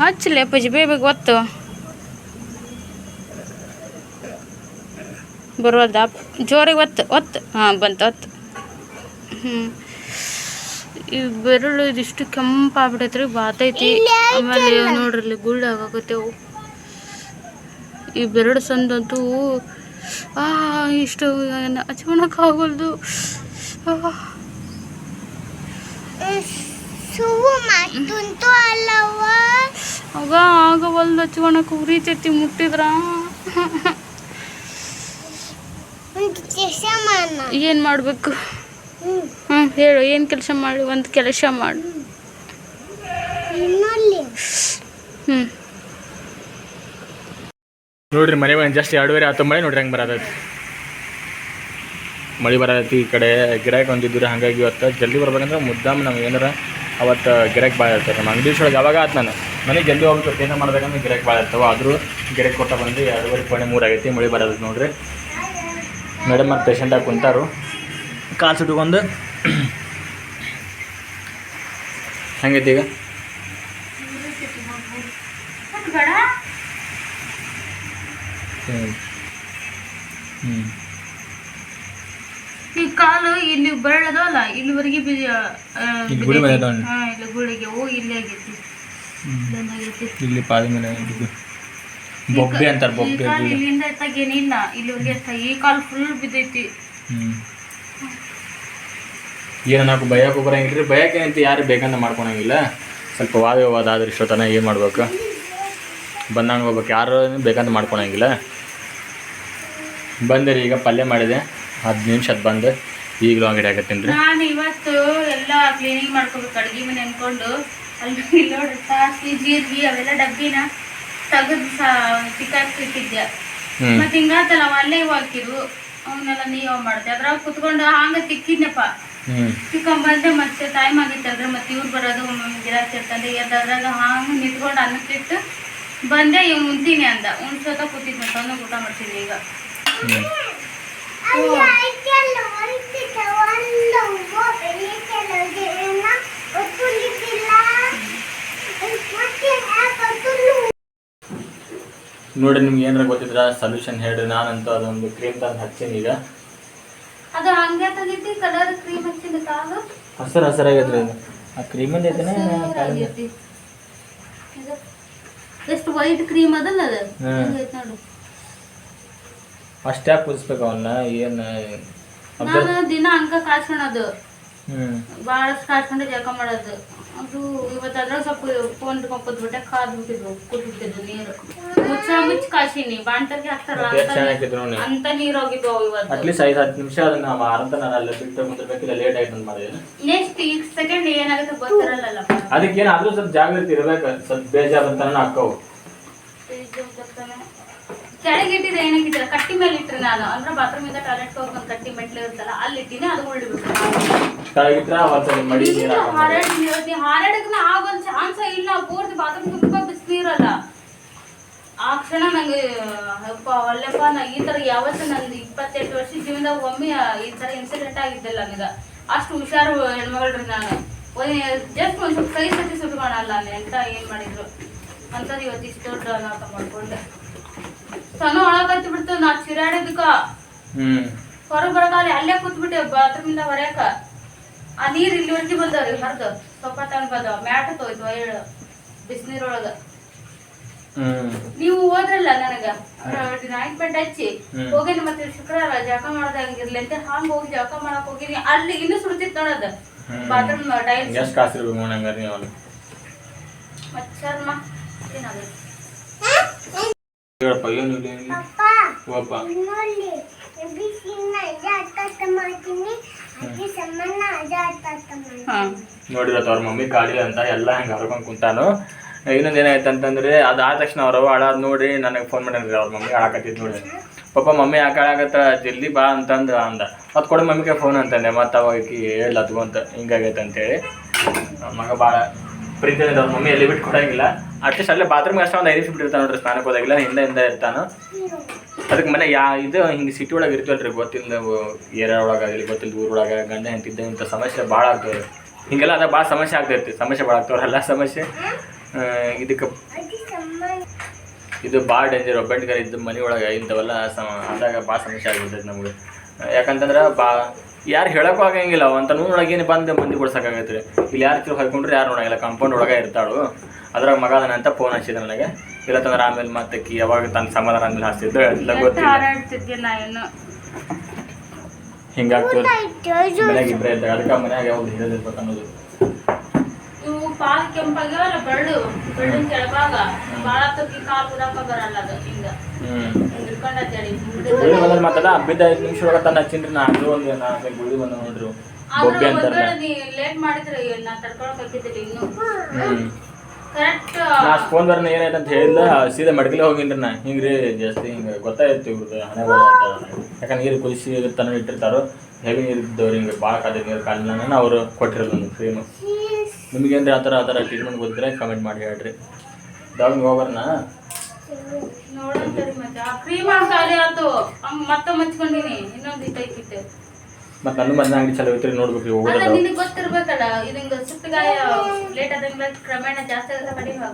ಹಚ್ಚಲೆ ಅಪ್ಪಾಜಿ ಬೇಗ ಗೊತ್ತು ಒತ್ತು. ಬರೋದ ಜೋರಿಗೆ ಒತ್ತು ಒತ್ತು. ಹಾಂ ಬಂತು ಒತ್ತು. ಹ್ಞೂ ಈ ಬೆರಳು ಇದಿಷ್ಟು ಕೆಂಪಾಗ್ಬಿಟ್ಟೈತ್ರಿ ಬಾತೈತಿ. ಆಮೇಲೆ ನೋಡ್ರಿ ಗುಳ್ಳ ಗುಳ್ಳಾಗತ್ತೇವು ಈ ಬೆರಳು ಸಂದಂತೂ ಆ ಇಷ್ಟು ಹಚ್ಕೊಳಕ್ಕಾಗಲ್ದು ಆ, ಆಗ ಆಗವಲ್ದು ಹಚ್ಕೊಳಕ್ಕೆ ಉರಿತೈತಿ ಮುಟ್ಟಿದ್ರ? ಏನು ಮಾಡಬೇಕು? ಹ್ಞೂ ಹೇಳು ಏನು ಕೆಲಸ ಮಾಡಿ ಒಂದು ಕೆಲಸ ಮಾಡು. ಹ್ಞೂ ನೋಡ್ರಿ ಮನೆ ಮನೆ ಜಸ್ಟ್ ಎರಡುವರೆ ಆತ ಮಳೆ ನೋಡ್ರಿ ಹೆಂಗೆ ಬರತೈತಿ. ಮಳೆ ಬರತೈತಿ ಈ ಕಡೆ ಗಿರಾಕಿ ಹೊಂದಿದ್ದೀರಿ ಹಾಗಾಗಿ ಇವತ್ತು ಜಲ್ದಿ ಬರ್ಬೇಕಂದ್ರೆ ಮುದ್ದಾಮ್ ನಮ್ಗೆ ಏನಾರ ಅವತ್ತು ಗಿರಾಕಿ ಭಾಳ ಇರ್ತವೆ ನಮ್ಮ ಅಂಗಡಿ ಒಳಗೆ ಯಾವಾಗ ಆತು ನಾನು. ಮನೆಗೆ ಜಲ್ದಿ ಹೋಗ್ಬೇಕು ಏನೋ ಮಾಡ್ಬೇಕಂದ್ರೆ ಗಿರಾಕಿ ಭಾಳ ಇರ್ತವೆ. ಆದರೂ ಗಿರಾಕಿ ಕೊಟ್ಟ ಬಂದು ಎರಡುವರೆ ಕೊನೆ ಮೂರು ಆಗೈತಿ ಮಳೆ ಬರೋದು ನೋಡ್ರಿ. ಮೇಡಮ್ ಮತ್ತು ಪೇಷಂಟಾಗಿ ಕುಂತಾರು. ಕಾಲು ಸುಟ್ಕೊಂಡು ಹೆಂಗೈತಿ ಈಗ? ಹ್ಞೂ ಹ್ಞೂ ಕಾಲು ಇಲ್ಲಿ ಅಲ್ಲ ಇಲ್ಲಿವರೆಗೆ ಬಿ ಗುಳಿ ಹಾ ಇಲ್ಲಿ ಗುಳಿಗೆ ಹೋಗಿ ಇಲ್ಲಿ ಆಗೈತಿ. ಇಲ್ಲಿ ಮೇಲೆ ಇದು ಬೊಬ್ಬೆ ಅಂತಾರೆ ಈ ಬೊಬ್ಬೆ ಕಾಲು ಗುಳಿ ಇಲ್ಲಿಂದ ಎತ್ತಾಗೇನಿಲ್ಲ ಇಲ್ಲಿವರೆಗೆ ಎತ್ತ ಈ ಕಾಲು ಫುಲ್ ಬಿದ್ದೈತಿ. ಹ್ಞೂ ಏನು ನಾವು ಭಯಕ್ಕೆ ಬರಂಗಿಲ್ಲ ರೀ ಭಯಕ್ಕೆ ಅಂತ ಯಾರು ಬೇಕಂತ ಮಾಡ್ಕೊಳಂಗಿಲ್ಲ. ಸ್ವಲ್ಪ ವಾದ ವಿವಾದ ಆದ್ರೆ ಇಷ್ಟೊತ್ತನ ಏನು ಮಾಡ್ಬೇಕು? ಬಂದಂಗೆ ಹೋಗ್ಬೇಕು. ಯಾರು ಬೇಕಂತ ಮಾಡ್ಕೊಳಂಗಿಲ್ಲ. ಬಂದೆ ರೀ ಈಗ ಪಲ್ಯ ಮಾಡಿದೆ. ಹತ್ತು ನಿಮಿಷ ಅದು ಬಂದು. ಈಗಲೂ ಅಂಗಡಿ ಆಗತ್ತೀನಿ ರೀ ನಾನು ಇವತ್ತು ಎಲ್ಲ ಕ್ಲೀನಿಂಗ್ ಮಾಡ್ಕೋಬೇಕು ಅಡ್ಗೆ ಮನೆ ಅನ್ಕೊಂಡು. ಅಲ್ಲಿ ನೋಡಿ ನೋಡ್ರಿ ಸಾಸಿ ಜೀರಿಗೆ ಅವೆಲ್ಲ ಡಬ್ಬಿನ ತೆಗೆದು ಹ್ಞೂ ಮತ್ತೆ ಹಿಂಗಾತಲ್ಲ ಅವ ಅಲ್ಲೇ ಹಾಕಿರು ಅವನ್ನೆಲ್ಲ ನೀವ್ ಮಾಡ್ದೆ. ಅದ್ರಾಗ ಕುತ್ಕೊಂಡು ಹಾಂಗ ತಿಕ್ಕಿದ್ನಪ್ಪ. ತಿಕ್ಕೊಂಬಂದೆ ಬಂದೆ ಮತ್ತೆ ಟೈಮ್ ಆಗಿತ್ತಲ್ರಿ ಮತ್ತೆ ಇವ್ರು ಬರೋದು ಗಿರಾಕಿ ಇರ್ತದೆ ಅದ್ರಾಗ ಹಾಂಗೆ ನಿಂತ್ಕೊಂಡು ಅನ್ನಕ್ಕಿಟ್ಟು ಬಂದೆ ಇವ್ ಉಣ್ತೀನಿ ಅಂದ. ಉಣ್ಸೋತ ಕೂತಿದ್ದೆ ಅವನು ಊಟ ಮಾಡ್ತೀನಿ ಈಗ. ನೋಡಿ ನಿಮ್ಗೆ ಏನಾರ ಗೊತ್ತಿದ್ರ? ಸೊಲ್ಯೂಷನ್ ಹೇಳ್ರಿ ನಾನಂತೂ ಅದೊಂದು ಕ್ರೀಮ್ ತಂದು ಹಚ್ಚೀನಿ ಈಗ. ಅದು ಹಂಗೆ ತೆಗಿತಿ ಕಲರ್ ಕ್ರೀಮ್ ಹಚ್ಚಿದ ಕಾಲು? ಹಸಿರು ಹಸಿರಾಗೈತ್ರಿ ಅದು. ಆ ಕ್ರೀಮಿಂದ ಐತೆನ ಎಷ್ಟು ವೈಟ್ ಕ್ರೀಮ್ ಅದಲ್ಲ ಅದು. ನೋಡು. ಅಷ್ಟೇ ಕುದಿಸ್ಬೇಕು ಅವನ್ನ ಏನು ನಾನು ದಿನ ಹಂಗ ಕಾಯ್ಸ್ಕೊಳದು. ಹ್ಞೂ ಭಾಳಷ್ಟು ಕಾಯ್ಸ್ಕೊಂಡು ಜಳಕ ಮಾಡೋದು. ಅದು ಇವತ್ತಾದ್ರೆ ಸ್ವಲ್ಪ ಫೋನ್ ಬಿಟ್ಟೆ ಕಾದ್ ಬಿಟ್ಟಿದ್ವು ಕುದಿತಿದ್ದು ನೀರು. ಮುಚ್ಚ ಮುಚ್ಚಿ ಕಾಯ್ಸೀನಿ. ಬಾಣ್ತರ್ಗೆ ಹಾಕ್ತಾರಲ್ಲ ಅಂತ ನೀರು ಹೋಗಿದ್ವು ಇವತ್ತು. ಅಟ್ಲೀಸ್ಟ್ ಐದು ಹತ್ತು ನಿಮಿಷ ಅದನ್ನ ಅರ್ಧ ಅಲ್ಲಿ ಬಿಟ್ಟು ಕುಂದಿರ್ಬೇಕಿಲ್ಲ ಲೇಟ್ ಆಯ್ತು ಅಂತ ಮಾಡಿದ್ರೆ ನೆಕ್ಸ್ಟ್ ಈಗ ಸೆಕೆಂಡ್ ಏನಾಗುತ್ತೆ ಗೊತ್ತಿರಲ್ಲ ಅದಕ್ಕೇನಾದ್ರೂ ಸ್ವಲ್ಪ ಜಾಗೃತಿ ಇರ್ಬೇಕು ಸ್ವಲ್ಪ ಬೇಜಾರು ಅಂತ ಅಕ್ಕವು ಕೆಳಗಿಟ್ಟಿದ್ರೆ ಏನಕ್ಕಿದ್ರೆ ಕಟ್ಟಿ ಮೇಲೆ ಇಟ್ಟರೆ ನಾನು. ಅಂದ್ರೆ ಬಾತ್ರೂಮ್ ಇಂದ ಟಾಯ್ಲೆಟ್ ಒಂದು ಕಟ್ಟಿ ಮೆಟ್ಲು ಇರುತ್ತಲ್ಲ ಅಲ್ಲಿ ಇಟ್ಟಿನಿ ಅದು ಉಳ್ಳಿಬಿಟ್ಟು ಹಾರಾಡಿ ಹಾರಾಡಕ್ಕೆ ಆಗೋದು ಚಾನ್ಸ ಇಲ್ಲ ಪೂರ್ತಿ ಬಾತ್ರೂಮ್ ತುಂಬ ಬಿಸಿನೀರಲ್ಲ ಆ ಕ್ಷಣ ನಂಗೆ ಅಪ್ಪ ಒಳ್ಳೆಪ್ಪ ನಾ ಈ ತರ ಯಾವತ್ತು ನಂದು ಇಪ್ಪತ್ತೆಂಟು ವರ್ಷ ಜೀವನದಾಗ ಒಮ್ಮೆ ಈ ತರ ಇನ್ಸಿಡೆಂಟ್ ಆಗಿದ್ದಿಲ್ಲ ನನಗೆ ಅಷ್ಟು ಹುಷಾರು ಹೆಣ್ಮಗಳ್ರಿ ನಾನು. ಜಸ್ಟ್ ಒಂದು ಸ್ವಲ್ಪ ಕೈ ಸತಿ ಸುಟ್ಕೊಳಲ್ಲ ನಾನು ಎಂತ ಏನು ಮಾಡಿದ್ರು. ಅಂಥದ್ದು ಇವತ್ತು ಇಷ್ಟು ದೊಡ್ಡ ಅನಾಥ ಮಾಡ್ಕೊಂಡೆ. ಸಣ್ಣ ಒಳಗತ್ತಿ ಬಿಡ್ತು ನಾ ಚಿರಾಡೋದಕ್ಕ ಹ್ಮ್. ಹೊರಗೆ ಬರಕಾಲಿ ಅಲ್ಲೇ ಕೂತ್ಬಿಟ್ಟೆ ಬಾತ್ರೂಮಿಂದ ಹೊರ್ಯಾಕ. ಆ ನೀರ್ ಇಲ್ಲಿವರೆಗೆ ಬಂದವ್ರಿ ಹರಿದು ಸೊಪ್ಪ ತಗೊಂಡ್ ಬಂದವ ಮ್ಯಾಟ್ ತೋಯ್ತು ಹೇಳು ಬಿಸಿನೀರೊಳಗ. ನೀವು ಹೋದ್ರಲ್ಲ ನನಗ? ನಾಯಿಪೇಟೆ ಹಚ್ಚಿ ಹೋಗೇನಿ ಮತ್ತೆ ಶುಕ್ರವಾರ ಜಳಕ ಮಾಡೋದ್ ಹಂಗಿರ್ಲಿ ಅಂತ ಹಾಂಗ ಹೋಗಿ ಜಳಕ ಮಾಡಕ್ ಹೋಗಿನಿ. ಅಲ್ಲಿ ಇನ್ನೂ ಸುಡ್ತಿತ್ತು ನೋಡದ ಬಾತ್ರೂಮ್ ಬಾತ್ರೂಮ್ ಟೈಲ್ಸ್. ಎಷ್ಟು ಕಾಸಿರ್ಬೇಕು ನೋಡಂಗಾರೆ ನೀವು ಮತ್ತೆ ಮಚ್ಚರ್ಮ ಏನಾಗೈತಿ ಹೇಳಪ್ಪ ಏನು ಇಲ್ಲ ಅವ್ರ ಮಮ್ಮಿ ಖಾಲಿ ಅಂತ ಎಲ್ಲ ಹಂಗೆ ಹರ್ಕೊಂಡು ಕುಂತಾನು. ಇನ್ನೊಂದು ಏನಾಯ್ತು ಅಂತಂದ್ರೆ ಅದು ಆದ ತಕ್ಷಣ ಅವ್ರವ ಅಳಾದ್ ನೋಡಿ ನನಗೆ ಫೋನ್ ಮಾಡಿದ್ರಿ ಅವ್ರ ಮಮ್ಮಿ ಅಳಾಕತ್ತಿದ್ ನೋಡಿ. ಪಾಪ ಮಮ್ಮಿ ಯಾಕೆ ಹಾಳಾಗತ್ತ? ಜಲ್ದಿ ಬಾ ಅಂತಂದು ಅಂದ. ಅದು ಕೊಡ ಮಮ್ಮಿಗೆ ಫೋನ್ ಅಂತಂದೆ. ಮತ್ತೆ ಅವಾಗ ಹೇಳ್ ಹೇಳ ಅಂತ ಹಿಂಗಾಗೈತೆ ಅಂತೇಳಿ. ಮಗ ಭಾಳ ಪ್ರೀತಿ ಅವ್ರ ಮಮ್ಮಿ ಎಲ್ಲಿ ಬಿಟ್ಟು ಕೊಡೋಂಗಿಲ್ಲ. ಅಟ್ಲೀಸ್ಟ್ ಅಲ್ಲೇ ಬಾತ್ರೂಮ್ಗೆ ಅಷ್ಟೇ ಒಂದು ಐದು ನಿಮಿಷ ಬಿಟ್ಟಿರ್ತಾನೆ ನೋಡ್ರಿ ಸ್ನಾನಕ್ಕೆ ಹೋದಾಗಿಲ್ಲ ಹಿಂದೆ ಹಿಂದೆ ಇರ್ತಾನೆ. ಅದಕ್ಕೆ ಮನೆ ಯಾ ಇದು ಹಿಂಗೆ ಸಿಟಿ ಒಳಗೆ ಇರ್ತೀವಲ್ರಿ ಗೊತ್ತಿಲ್ಲ ಏರಿಯಾ ಒಳಗಾಗಲಿ ಗೊತ್ತಿಲ್ಲ ಊರೊಳಗೆ ಗಂಡ ಹೆಂತಿದ್ದ ಇಂಥ ಸಮಸ್ಯೆ ಭಾಳ ಆಗ್ತದೆ ಹಿಂಗೆಲ್ಲ ಅದ ಭಾಳ ಸಮಸ್ಯೆ ಆಗ್ತೈತಿ ಸಮಸ್ಯೆ ಭಾಳ ಆಗ್ತಾವ್ರಲ್ಲ ಸಮಸ್ಯೆ. ಆ, ಇದಕ್ಕೆ ಇದು ಭಾಳ ಡೇಂಜರ್ ಒಬ್ಬಂಟಿಗಾರ ಇದ್ದು ಮನೆ ಒಳಗೆ ಇಂಥವೆಲ್ಲ ಸಮ ಆದಾಗ ಭಾಳ ಸಮಸ್ಯೆ ಆಗಿರ್ತೈತೆ ನಮಗೆ. ಯಾಕಂತಂದ್ರೆ ಬಾ ಯಾರು ಹೇಳೋಕ್ಕೂ ಆಗಂಗಿಲ್ಲ. ಅಂತ ಒಳಗೇನು ಬಂದು ಮಂದಿ ಕೊಡ್ಸೋಕ್ಕಾಗತ್ತೆ ರೀ ಇಲ್ಲಿ ಯಾರು ತಿರು ಹಾಕೊಂಡ್ರೆ ಯಾರು ನೋಡಂಗಿಲ್ಲ. ಕಂಪೌಂಡ್ ಒಳಗೆ ಇರ್ತಾಳು. ಅದ್ರಾಗ ಮಗ ಅದನ್ನ ಅಂತ ಫೋನ್ ಹಚ್ಚಿದೆ ನನಗೆ. ಇಲ್ಲ ತಂದ್ರೆ ಆಮೇಲೆ ಮತ್ತೆ ಕಿ ಯಾವಾಗ ತನ್ನ ಸಮಾಧಾನ ಆಮೇಲೆ ಹಾಸ್ತಿದ್ದು ಎಲ್ಲ ಗೊತ್ತಿಲ್ಲ. ಹಿಂಗಾಗ್ತದೆ ಮನ್ಯಾಗ ಇಬ್ಬರೇ ಇದ್ದಾಗ ಅದಕ್ಕೆ ಮನ್ಯಾಗ ಯಾವ್ದು ಹಿಡಿದಿರ್ಬೇಕು ಅನ್ನೋದು. ಪಾಲ್ ಕೆಂಪಾಗ್ಯಾವಲ್ಲ ಬೆಳ್ಳು ಬೆಳ್ಳಿನ ಕೆಳಭಾಗ. ಭಾಳ ತುಕ್ಕಿ ಕಾಲು ಉದಾಕ ಬರಲ್ಲ ಅದು ಹಿಂಗ ಹ್ಞೂ ಹಿಡ್ಕೊಂಡತ್ತೇಳಿ ಗುಳಿ ಬಂದ್ರೆ ಮಾತದ ಹಬ್ಬಿದ್ದ ಐದು ನಿಮಿಷ ಒಳಗೆ ತನ್ನ ಹಚ್ಚಿನ್ರಿ ನಾ ಅದು ಒಂದು ನಾಲ್ಕು ಗುಳಿ ಬಂದ ನೋಡ್ರಿ ಬೊಬ್ಬೆ ಅಂತಾರಲ್ಲ. ಲೇಟ್ ಮಾಡಿದ್ರೆ ನಾ ತಡ್ಕೊಳಕ್ ಹಾಕಿದ್ದಿಲ್ಲ ಇನ್ನು. ನಾ ಫೋನ್ ಬರ್ನ ಏನಾಯ್ತು ಅಂತ ಹೇಳಿಲ್ಲ ಸೀದಾ ಮೆಡಿಕಲ್ ಹೋಗಿನ್ರಿ ನಾ. ಹಿಂಗ್ರಿ ಜಾಸ್ತಿ ಹಿಂಗೆ ಗೊತ್ತಾಯ್ತು ಇವ್ರದ್ದು ಹಣೆ ಅಂತ ಯಾಕಂದ್ರೆ ನೀರು ಕುದಿಸಿ ತನ ಇಟ್ಟಿರ್ತಾರೋ ಹೆವಿ ನೀರು ಇದ್ದವ್ರು ಹಿಂಗೆ ಭಾಳ ಕಾದ ನೀರು ಕಾಲಿನ ಅವರು ಕೊಟ್ಟಿರೋದು ಒಂದು ನಿಮ್ಗೆ ಏನ್ರಿ ಆ ಥರ ಆ ಥರ ಟ್ರೀಟ್ಮೆಂಟ್ ಗೊತ್ತಿದ್ರೆ ಕಮೆಂಟ್ ಮಾಡಿ ಹೇಳ್ರಿ. ದವಾಖಾನೆ ಹೋಗ್ಬರ್ನಾ? ನೋಡಂತರಿ ಮತ್ತೆ. ಆ ಕ್ರೀಮ್ ಖಾಲಿ ಆತು ಮತ್ತೆ ಮಚ್ಕೊಂಡಿನಿ. ಇನ್ನೊಂದು ಮತ್ತು ನನ್ನ ಮನೆ ಅಂಗಡಿ ಚಲೋ ಐತ್ರಿ ನೋಡ್ಬೇಕ್ರಿ ಅಲ್ಲ ಹೋಗೋದು. ನಿನಗ್ ಗೊತ್ತಿರ್ಬೇಕಲ್ಲ ಇದಂಗ ಸುತ್ತಗಾಯ ಲೇಟ್ ಆದಂಗ ಕ್ರಮೇಣ ಜಾಸ್ತಿ ಕಡಿಮೆ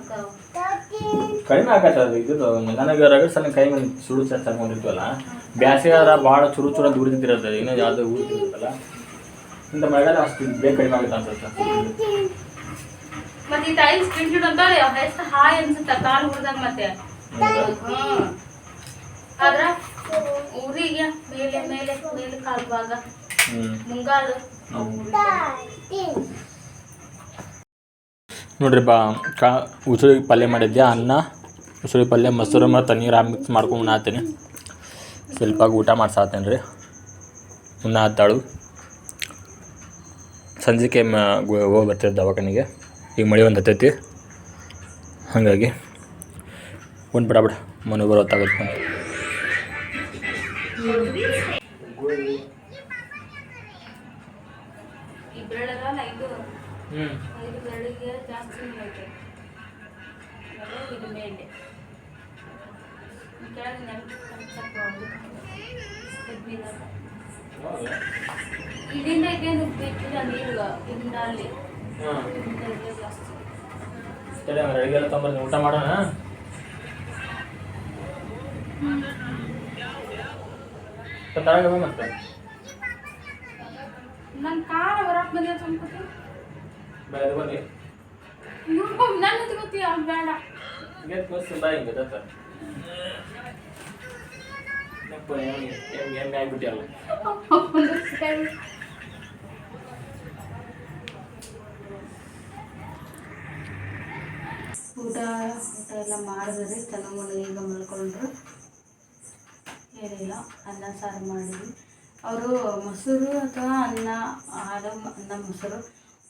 ಕಡಿಮೆ ಆಗತ್ತ ಅದು ಇದು ನನಗೆ ರಗಡ್ ಸಲ ಕೈ ಮೇಲೆ ಸುಡು ಸರ್ ತಗೊಂಡಿರ್ತೀವಲ್ಲ ಬ್ಯಾಸಿಗೆ ಆದ್ರೆ ಭಾಳ ಚುರು ಚುರ ದುಡಿದಿರೋದು ಇನ್ನೂ ಯಾವುದು ಊದಿರುತ್ತಲ್ಲ ಇಂಥ ಮಳೆಗಾಲ ಅಷ್ಟು ಬೇಗ ಕಡಿಮೆ ಆಗುತ್ತೆ ಅನ್ಸುತ್ತೆ. ಮತ್ತೆ ಈ ಟೈಲ್ಸ್ ಪ್ರಿಂಟೆಡ್ ಅಂತ ಎಷ್ಟು ಹಾಯ್ ಅನ್ಸುತ್ತ ಕಾಲು ಮತ್ತೆ? ಆದ್ರ ಊರಿಗೆ ಮೇಲೆ ಮೇಲೆ ಮೇಲೆ ಕಾಲು ಭಾಗ ಹ್ಞೂ ಮುಂಗಾಲು ನೋಡ್ರಿ ಬಾ, ಕಾ, ಉಸುಳಿ ಪಲ್ಯ ಮಾಡಿದ್ಯಾ, ಅನ್ನ? ಉಸುಳಿ ಪಲ್ಯ, ಮೊಸರು ಮತ್ತು ನೀರು ಮಿಕ್ಸ್ ಮಾಡ್ಕೊಂಡು ಉಣ್ಣಾತೀನಿ ಸ್ವಲ್ಪ ಊಟ ಮಾಡ್ಸಾತೇನೆ ರೀ. ಹತ್ತಾಳು ಸಂಜೆಗೆ ಹೋಗಿ ಬರ್ತೈತೆ ದವಾಖಾನೆಗೆ. ಈಗ ಮಳೆ ಒಂದು ಹತ್ತೈತಿ. ಹಾಗಾಗಿ ಒಂದು ಬಿಡ ಬಿಡ. ಮನೆ ಬರೋ ಹೊತ್ತಾಗುತ್ತೆ ಬೆಳಗಲ್ಲ ಇದು ಹ್ಞೂ ಇದು ಬೆಳಿಗ್ಗೆ ಜಾಸ್ತಿ ಇದು ಮೇಲೆ ಕೆಳಗೆ ನೆಲಕ್ಕೆ ಸ್ವಲ್ಪ ಒಂದು ಕಬ್ಬಿನ ಇದರಿಂದ ಇದೇನು ಬಿಟ್ಟಿಲ್ಲ ನೀರು ಇದರಿಂದ ಅಲ್ಲಿ ಹಾಂ ಇದರಿಂದ ಇದೆ ಜಾಸ್ತಿ ಸರಿ ಹಂಗಾರೆ ಅಡುಗೆ ಎಲ್ಲ ತೊಗೊಂಬರ್ತೀನಿ ಊಟ ಮಾಡೋಣ ಮತ್ತೆ? ನನ್ನ ಕಾಲ ಹೊರಗೆ ಬಂದಿದೆ ಅನ್ಕೋತಿ? ಬೆಳೆದು ಬನ್ನಿ. ನನ್ನದು ಗೊತ್ತಿ ಅವ್ನು ಬೇಡ. ಗೆದ್ದು ಬಸ್ ಬಾಯಿ ಹಿಂಗೆ ದತ್ತ ಎಮ್ಮೆ ಆಗ್ಬಿಟ್ಟಿಯಲ್ಲ. ಊಟ ಊಟ ಎಲ್ಲ ಮಾಡಿದ್ರಿ ಚೆನ್ನಾಗಿ ಈಗ ಮಲ್ಕೊಂಡ್ರು. ಏನಿಲ್ಲ, ಅನ್ನ, ಸಾರು ಮಾಡಿದ್ವಿ. ಅವರು ಮೊಸರು ಅಥವಾ ಅನ್ನ ಹಾಲು ಅನ್ನ, ಮೊಸರು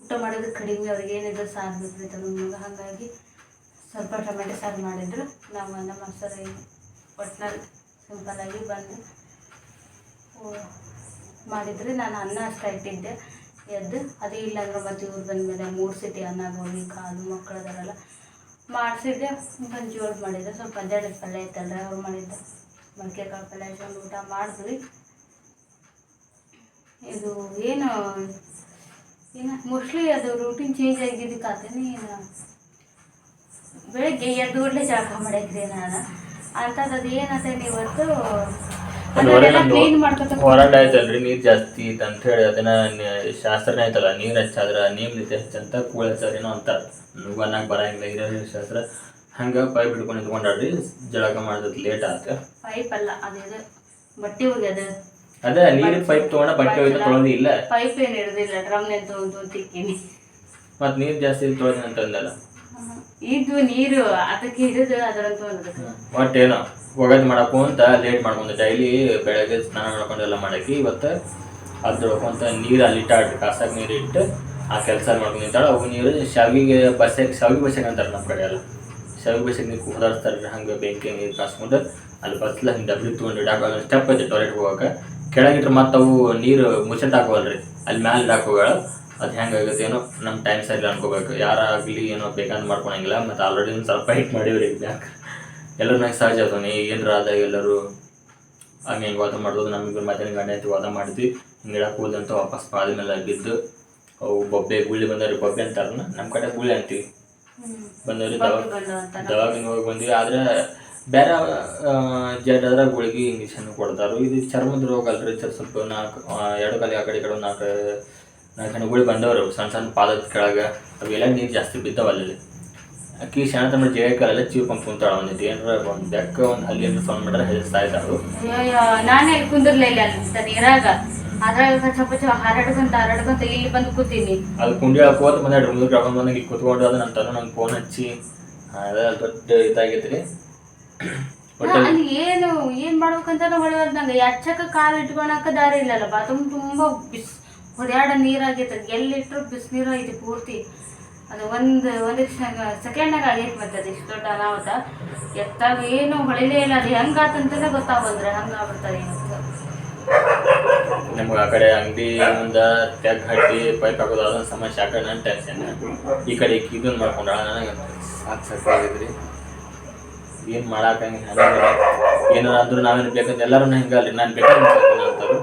ಊಟ ಮಾಡೋದು ಕಡಿಮೆ, ಅವ್ರಿಗೆ ಏನಿದ್ರು ಸಾರು ಬಿದ್ದಿತ್ತು ನಮಗೆ ಹಾಗಾಗಿ ಸ್ವಲ್ಪ ಟೊಮೆಟೊ ಸಾರು ಮಾಡಿದ್ರು. ನಾವು ಅನ್ನ, ಮೊಸರು ಒಟ್ಟಿನಲ್ಲಿ ಸಿಂಪಲ್ಲಾಗಿ ಬಂದು ಮಾಡಿದ್ರೆ ನಾನು ಅನ್ನ ಅಷ್ಟು ಇಟ್ಟಿದ್ದೆ. ಎದ್ದು, ಅದು ಇಲ್ಲ ಅಂದ್ರೆ ಮತ್ತೆ ಇವ್ರು ಬಂದಮೇಲೆ ಮೂರು ಸಿಟಿ ಅನ್ನ ಹೋಗಿ ಕಾಲು ಮಕ್ಕಳದಾರಲ್ಲ ಮಾಡಿಸಿದ್ದೆ. ಒಂದು ಜೋಳ ಮಾಡಿದ್ದೆ. ಸ್ವಲ್ಪ ಪಲ್ಯ ಇತ್ತಲ್ಲ ಅವ್ರು ಮಾಡಿದ್ದೆ. ಮೊಳಕೆ ಕಾಳು ಪಲ್ಯ ಇಟ್ಕೊಂಡು ಊಟ ಮಾಡಿದ್ವಿ. ಇದು ಏನು ಏನು ಮೋಸ್ಟ್ಲಿ ಅದು ರೂಟೀನ್ ಚೇಂಜ್ ಆಗಿದ್ದಕ್ಕಾತೇನೆ ಏನು ಬೆಳಗ್ಗೆ ಎರಡು ಗಂಟೆ ಜಳಕ ಮಾಡಿದ್ರಿ ನಾನು. ಅಂಥದ್ದು ಅದು ಏನಂತೇಳಿ ಇವತ್ತು ಹೊರಡ ಆಯ್ತಲ್ರಿ ನೀರ್ ಜಾಸ್ತಿ ಐತ್ ಅಂತ ಹೇಳಿ ಅದನ್ನ ಶಾಸ್ತ್ರ ಶಾಸ್ತ್ರನೇ ಆಯ್ತಲ್ಲ ನೀರ್ ಹಚ್ಚಾದ್ರ ನೀರ್ ನಿಂತೆ ಹಚ್ಚಂತ ಕೂಳ ಹಚ್ಚಾರೇನೋ ಅಂತಾರ ನನಗೂ ಅನ್ನಕ್ ಬರಂಗಿಲ್ಲ ಇರೋ ಶಾಸ್ತ್ರ. ಹಂಗ ಪೈಪ್ ಹಿಡ್ಕೊಂಡು ನಿಂತ್ಕೊಂಡಾಡ್ರಿ ಜಳಕ ಮಾಡೋದ್ ಲೇಟ್ ಆತ. ಪೈಪ್ ಅಲ್ಲ ಬಟ್ಟೆ ಅದೇ ನೀರ್ ಪೈಪ್ ತಗೊಂಡ ಬಟ್ಟೆ ಒಯ್ದು ತೊಳೆದು ಇಲ್ಲ. ಪೈಪ್ ಏನು ಇರೋದಿಲ್ಲ ಡ್ರಮ್ ತೊಗೊಂಡು ತಿಕ್ಕಿನಿ. ಮತ್ ನೀರ್ ಜಾಸ್ತಿ ತೊಳೆದು ಅಂತ ಅಂದಲ್ಲ. ಇದು ನೀರು ಅದಕ್ಕೆ ಹಿಡಿದು ಅದರಂತ ಒಂದು ಒಟ್ ಏನೋ ಒಗದ್ ಅಂತ ಲೇಟ್ ಮಾಡ್ಕೊಂಡು. ಡೈಲಿ ಬೆಳಗ್ಗೆ ಸ್ನಾನ ಮಾಡ್ಕೊಂಡು ಎಲ್ಲ ಮಾಡಕ್ಕೆ ಇವತ್ತು ಅದ್ ಹೊಡ್ಕೊಂತ ನೀರು ಅಲ್ಲಿ ಇಟ್ಟಾಡ್ರಿ ಕಾಸಾಗ ನೀರು ಇಟ್ಟು ಆ ಕೆಲಸ ಮಾಡ್ಕೊಂಡು ನಿಂತಾಳ. ಅವು ನೀರು ಶಾವಿಗೆ ಬಸ್ಸಾಗಿ ಶಾವಿಗೆ ಬಸ್ಸಾಗ ಅಂತಾರೆ ನಮ್ಮ ಕಡೆ ಎಲ್ಲ. ಶಾವಿಗೆ ಬೇಸಿಗೆ ನೀರು ಕುದಾರಿಸ್ತಾರೆ ಹಂಗೆ ಬೆಂಕಿ ನೀರು ಕಾಸ್ಕೊಂಡು ಅಲ್ಲಿ ಬಸ್ಲ ಹಿಂಗೆ ಡಬ್ಲಿ ತೊಗೊಂಡು ಇಡಾಕ ಸ್ಟೆಪ್ ಐತೆ ಟಾಯ್ಲೆಟ್ ಹೋಗಕ್ಕೆ ಕೆಳಗಿಟ್ರೆ ಮತ್ತೆ ಅವು ನೀರು ಮುಚ್ಚಟ್ ಹಾಕೋವಲ್ರಿ ಅಲ್ಲಿ ಮ್ಯಾಲೆ ಹಾಕೋಗಳ ಅದು ಹೆಂಗಾಗುತ್ತೆ ಏನೋ ನಮ್ಮ ಟೈಮ್ ಸರಿ ಅನ್ಕೋಬೇಕು ಯಾರಾಗಲಿ ಏನೋ ಬೇಕಂತ ಮಾಡ್ಕೊಳಂಗಿಲ್ಲ ಮತ್ತು ಆಲ್ರೆಡಿ ಒಂದು ಸ್ವಲ್ಪ ಹಿಟ್ ಮಾಡಿವ್ರಿ ಬ್ಯಾಂಕ್ ಎಲ್ಲರೂ ನಂಗೆ ಸಹಜ ಅದನ್ನ ಏನರ ಆದಾಗ ಎಲ್ಲರೂ ಹಂಗೆ ಹಿಂಗೆ ವಾದ ಮಾಡೋದು ನಮಗೆ ಮತ್ತೆ ಗಂಡ ಐತಿ ವಾದ ಮಾಡಿದ್ವಿ ಹಿಂಗೆ ಇಡಕ್ಕೆ ಹೋದಂತ ವಾಪಸ್ ಆದ್ಮೇಲೆ ಬಿದ್ದು ಅವು ಬೊಬ್ಬೆ ಗುಳ್ಳಿ ಬಂದವ್ರಿ ಬೊಬ್ಬೆ ಅಂತಾರನ ನಮ್ಮ ಕಡೆ ಗುಳ್ಳಿ ಅಂತೀವಿ ಬಂದವ್ರಿ ದವಾಖಾನೆ ಹೋಗಿ ಬಂದ್ವಿ. ಆದ್ರೆ ಬೇರೆ ಜಡ್ ಆದ್ರೆ ಗುಳಿಗೆ ಇಂಜೆಕ್ಷನ್ ಕೊಡ್ತಾರೆ. ಇದು ಚರ್ಮದ ರೋಗ ಅಲ್ರಿ ಚರ್ ಸ್ವಲ್ಪ ನಾಲ್ಕು ಎರಡು ಕಾಲಿಗೆ ಆ ಕಡೆ ಕಡೆ ನಾಲ್ಕು ನಾಲ್ಕು ಜನ ಗುಳಿ ಬಂದವರು. ಸಣ್ಣ ಸಣ್ಣ ಪಾದದ ಕೆಳಗೆ ಅವೆಲ್ಲ ನೀರು ಜಾಸ್ತಿ ಬಿದ್ದಾವ ಅಲ್ಲಿ ಅಕ್ಕಿ ಶಾಣ ತಮ್ಮ ಕಾಲೆಲ್ಲ ಚೀವ್ ಪಂಪ್ ಕುಂತಾಳ ಒಂದಿಟ್ಟು ಏನಾರ ಒಂದು ಬೆಕ್ಕ ಒಂದು ಹಲ್ಲಿ ಏನಾರ ಸೌಂಡ್ ಮಾಡ್ರೆ ಹೆದರ್ಸ್ತಾ ಇದ್ದಾಳು. ನಾನೇ ಕುಂದಿರ್ಲಿಲ್ಲ ನೀರಾಗ. ಅದ್ರಾಗ ಸ್ವಲ್ಪ ಸ್ವಲ್ಪ ಹಾರಾಡ್ಕೊಂತ ಹಾರಾಡ್ಕೊಂತ ಇಲ್ಲಿ ಬಂದು ಕೂತೀನಿ. ಅದು ಕುಂಡಿ ಹಾಕೋತ ಬಂದ ಮುಂದಕ್ಕೆ ಕರ್ಕೊಂಡು ಬಂದಾಗ ಇಲ್ಲಿ ಕೂತ್ಕೊಂಡು ಅದು ನನ್ನ ನಂಗೆ ಫೋನ್ ಹಚ್ಚಿ ಅದ ದೊಡ್ಡ ಇದಾಗೈತ್ರಿ. ಏನು ಏನ್ ಮಾಡ್ಬೇಕಂತ ಹೊಳಿವಲ್ ನಂಗೆ. ಎಚ್ಚಕ್ಕ ಕಾಲು ಇಟ್ಕೊಳಕ ದಾರಿ ಇಲ್ಲಲ್ಲ ಬಾತ್ರೂಮ್ ತುಂಬಾ ಬಿಸ್ ಹೊಡ್ಯಾಡ ನೀರಾಗೈತೆ. ಎಲ್ಲಿಟ್ರು ಬಿಸಿನೀರು ಐತಿ ಪೂರ್ತಿ. ಅದು ಒಂದು ಒಂದು ಸೆಕೆಂಡ್ನಾಗ ಆಗೈತೆ ಮತ್ತೆ ಅದು ಇಷ್ಟು ದೊಡ್ಡ ಅನಾಹುತ. ಎತ್ತಾಗ ಏನು ಹೊಳಿಲೇ ಇಲ್ಲ. ಅದು ಹೆಂಗಾತಂತಲೇ ಗೊತ್ತಾಗಂದ್ರೆ ಹಂಗಾಗ್ಬಿಡ್ತಾರೆ ಇವತ್ತು ನಮ್ಗೆ ಆ ಕಡೆ ಅಂಗಡಿ ಮುಂದೆ ತೆಗ್ ಹಟ್ಟಿ ಪೈಪ್ ಹಾಕೋದು ಅದೊಂದು ಸಮಸ್ಯೆ. ಆ ಕಡೆ ನನ್ನ ಟೆನ್ಷನ್ ಈ ಕಡೆ ಕಿದನ್ ಮಾಡ್ಕೊಂಡಾಳ ನನಗೆ ಸಾಕು ಸಾಕಾಗಿದ್ರಿ ಏನು ಮಾಡಾಕಂಗೆ ಏನಾರ ಅಂದ್ರು ನಾವೇನು ಬೇಕಂತ ಎಲ್ಲರೂ ಹಿಂಗಲ್ರಿ ನಾನು ಬೇಕಂತ ಅಂತಾರೆ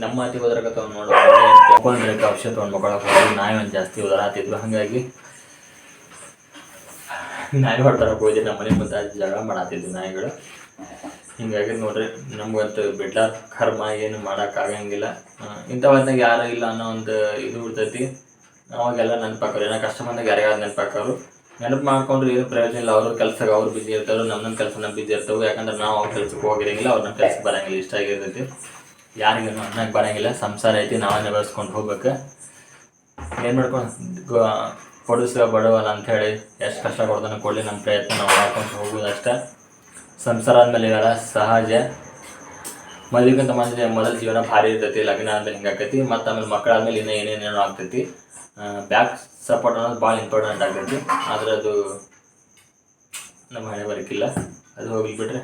ನಮ್ಮ ಅತಿ ಹೋದ್ರಾಗತ್ತವ ನೋಡು. ಔಷಧ ತೊಗೊಂಡು ಮಕ್ಕಳಕ್ಕೆ ಹೋಗಿ ನಾಯಿ ಒಂದು ಜಾಸ್ತಿ ಹೋದಾತಿದ್ವು ಹಾಗಾಗಿ ನಾಯಿ ಹೊಡ್ತಾರಕ್ಕೆ ಹೋಗಿ ನಮ್ಮ ಮನೆ ಮುಂದೆ ಜಗಳ ಮಾಡತ್ತಿದ್ವು ನಾಯಿಗಳು. ಹಿಂಗಾಗಿ ನೋಡ್ರಿ, ನಮ್ಗಂತೂ ಬಿಡ್ಲ, ಕರ್ಮ ಏನು ಮಾಡೋಕ್ಕಾಗಂಗಿಲ್ಲ ಇಂಥ ಹೊತ್ನಾಗ ಯಾರು ಇಲ್ಲ ಅನ್ನೋ ಒಂದು ಇದು ಇರ್ತೈತಿ. ಅವಾಗೆಲ್ಲ ನೆನಪಾಕೋರು ಏನೋ ಕಷ್ಟ ಬಂದಾಗ ಯಾರಿಗಾದ್ರು ನೆನಪಾಕೋರು ನೆನಪು ಮಾಡ್ಕೊಂಡ್ರೆ ಏನು ಪ್ರಯೋಜನ ಇಲ್ಲ, ಅವ್ರ ಕೆಲ್ಸಕ್ಕೆ ಅವ್ರು ಬಿಜಿ ಇರ್ತಾರೆ ನಮ್ಮ ನಮ್ಮ ಕೆಲಸ ನಮ್ಮ ಬಿಜಿ ಇರ್ತವೆ. ಯಾಕಂದ್ರೆ ನಾವು ಅವ್ರ ಕೆಲ್ಸಕ್ಕೆ ಹೋಗಿರಂಗಿಲ್ಲ, ಅವ್ರ ನಮ್ಮ ಕೆಲ್ಸಕ್ಕೆ ಬರಂಗಿಲ್ಲ, ಇಷ್ಟ ಆಗಿರ್ತೈತಿ. ಯಾರಿಗೇನು ಅನ್ನಕ್ಕೆ ಬರಂಗಿಲ್ಲ, ಸಂಸಾರ ಐತಿ, ನಾವೇ ಬೆಳೆಸ್ಕೊಂಡು ಹೋಗ್ಬೇಕು. ಏನು ಮಾಡ್ಕೊಂಡು ಕೊಡಿಸ, ಬಡವಲ್ಲ ಅಂಥೇಳಿ ಎಷ್ಟು ಕಷ್ಟ ಕೊಡ್ತಾನೆ ಕೊಡಲಿ ನಮ್ಮ ಪ್ರಯತ್ನ ನಾವು ಮಾಡ್ಕೊಂಡು ಹೋಗೋದು ಅಷ್ಟೇ ಸಂಸಾರ ಅಂದಮೇಲೆ ಏನಲ್ಲ ಸಹಜ ಮದುವೆಗಿಂತ ಮೊದಲು ಮೊದಲು ಜೀವನ ಭಾರಿ ಇರ್ತೈತಿ ಲಗ್ನ ಆದ್ಮೇಲೆ ಹಿಂಗಾಕೈತಿ ಮತ್ತು ಆಮೇಲೆ ಮಕ್ಕಳಾದ್ಮೇಲೆ ಇನ್ನೂ ಏನೇನೇನೋ ಆಗ್ತೈತಿ. ಬ್ಯಾಕ್ ಸಪೋರ್ಟ್ ಅನ್ನೋದು ಭಾಳ ಇಂಪಾರ್ಟೆಂಟ್ ಆಗ್ತೈತಿ. ಆದರೆ ಅದು ನಮ್ಮ ಹಣೆ ಬರಕಿಲ್ಲ. ಅದು ಹೋಗ್ಲಿ ಬಿಟ್ರೆ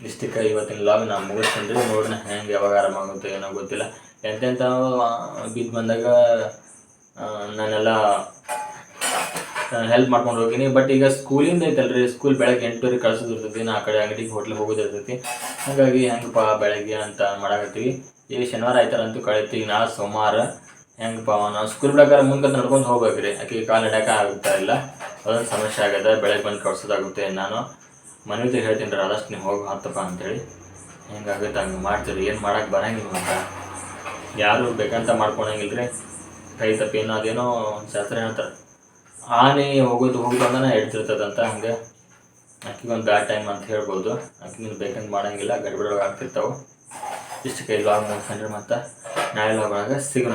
ಇಷ್ಟಕ್ಕೆ ಇವತ್ತಿನ ಲಾಗ್ ನಾ ಮುಗಿಸ್ಕೊಂಡ್ರಿ ನೋಡೋಣ ಹೆಂಗೆ ಯಾವಾಗ ಆರಾಮಾಗುತ್ತೋ ಏನೋ ಗೊತ್ತಿಲ್ಲ. ಎಂತೆಂಥ ಬಿದ್ದು ಬಂದಾಗ ಆ, ನಾನೆಲ್ಲ ಹೆಲ್ಪ್ ಮಾಡ್ಕೊಂಡು ಹೋಗಿನಿ ಬಟ್ ಈಗ ಸ್ಕೂಲಿಂದ ಐತಲ್ರಿ ಸ್ಕೂಲ್ ಬೆಳಗ್ಗೆ ಎಂಟುವರೆಗೆ ಕಳ್ಸೋದಿರ್ತೈತಿ ನಾ ಆ ಕಡೆ ಅಂಗಡಿಗೆ ಹೋಟ್ಲಿಗೆ ಹೋಗೋದಿರ್ತೈತಿ ಹಾಗಾಗಿ ಹೆಂಗಪ್ಪ ಬೆಳಗ್ಗೆ ಅಂತ ಮಾಡಾಕತ್ತೀವಿ. ಈಗ ಶನಿವಾರ ಆಯ್ತಾರ ಅಂತೂ ಕಳಿತೀವಿ. ನಾ ಸೋಮವಾರ ಹೆಂಗಪ್ಪ ನಾವು ಸ್ಕೂಲ್ ಬಿಡಕ್ಕಾರ ಮುಂದೆ ನಡ್ಕೊಂಡು ಹೋಗ್ಬೇಕ್ರಿ. ಆಕೆ ಕಾಲು ನಡ್ಯಾಕ ಆಗುತ್ತಾ ಇಲ್ಲ. ಅದೊಂದು ಸಮಸ್ಯೆ ಆಗದ ಬೆಳಗ್ಗೆ ಬಂದು ಕಳ್ಸೋದಾಗುತ್ತೆ ನಾನು. ಮನೆಗೆ ಹೇಳ್ತೀನಿ ರೀ, ಆದಷ್ಟು ನೀವು ಹೋಗಿ ಹತ್ತಪ್ಪ ಅಂತೇಳಿ. ಹೆಂಗಾಗುತ್ತೆ, ಹಂಗೆ ಮಾಡ್ತೀರಿ. ಏನು ಮಾಡೋಕ್ಕೆ ಬರಂಗಿಲ್ಲ ಅಂತ ಯಾರು ಬೇಕಂತ ಮಾಡ್ಕೊಳಂಗಿಲ್ಲ ರೀ ಕೈ ತಪ್ಪೇನೋ ಅದೇನೋ ಶಾಸ್ತ್ರ ಹೇಳ್ತಾರೆ. ಆನೆ ಹೋಗೋದು ಅಂದ್ರೆ ಹೇಳ್ತಿರ್ತದಂತ ಹಂಗೆ. ಆಕಿಗೊಂದು ಬ್ಯಾಡ್ ಟೈಮ್ ಅಂತ ಹೇಳ್ಬೋದು. ಆಕಿಗೆ ಬೇಕಂತ ಮಾಡಂಗಿಲ್ಲ ಗಡ್ಬಿಡೊಳಗೆ ಆಗ್ತಿರ್ತಾವೆ. ಇಷ್ಟು ಕೈ ಲಾಗ್ ಮುಗಿಸ್ಕೊಂಡ್ರೆ ಮತ್ತೆ ನಾಳೆ ಲಾಗ್ ಒಳಗೆ ಸಿಗೋಣ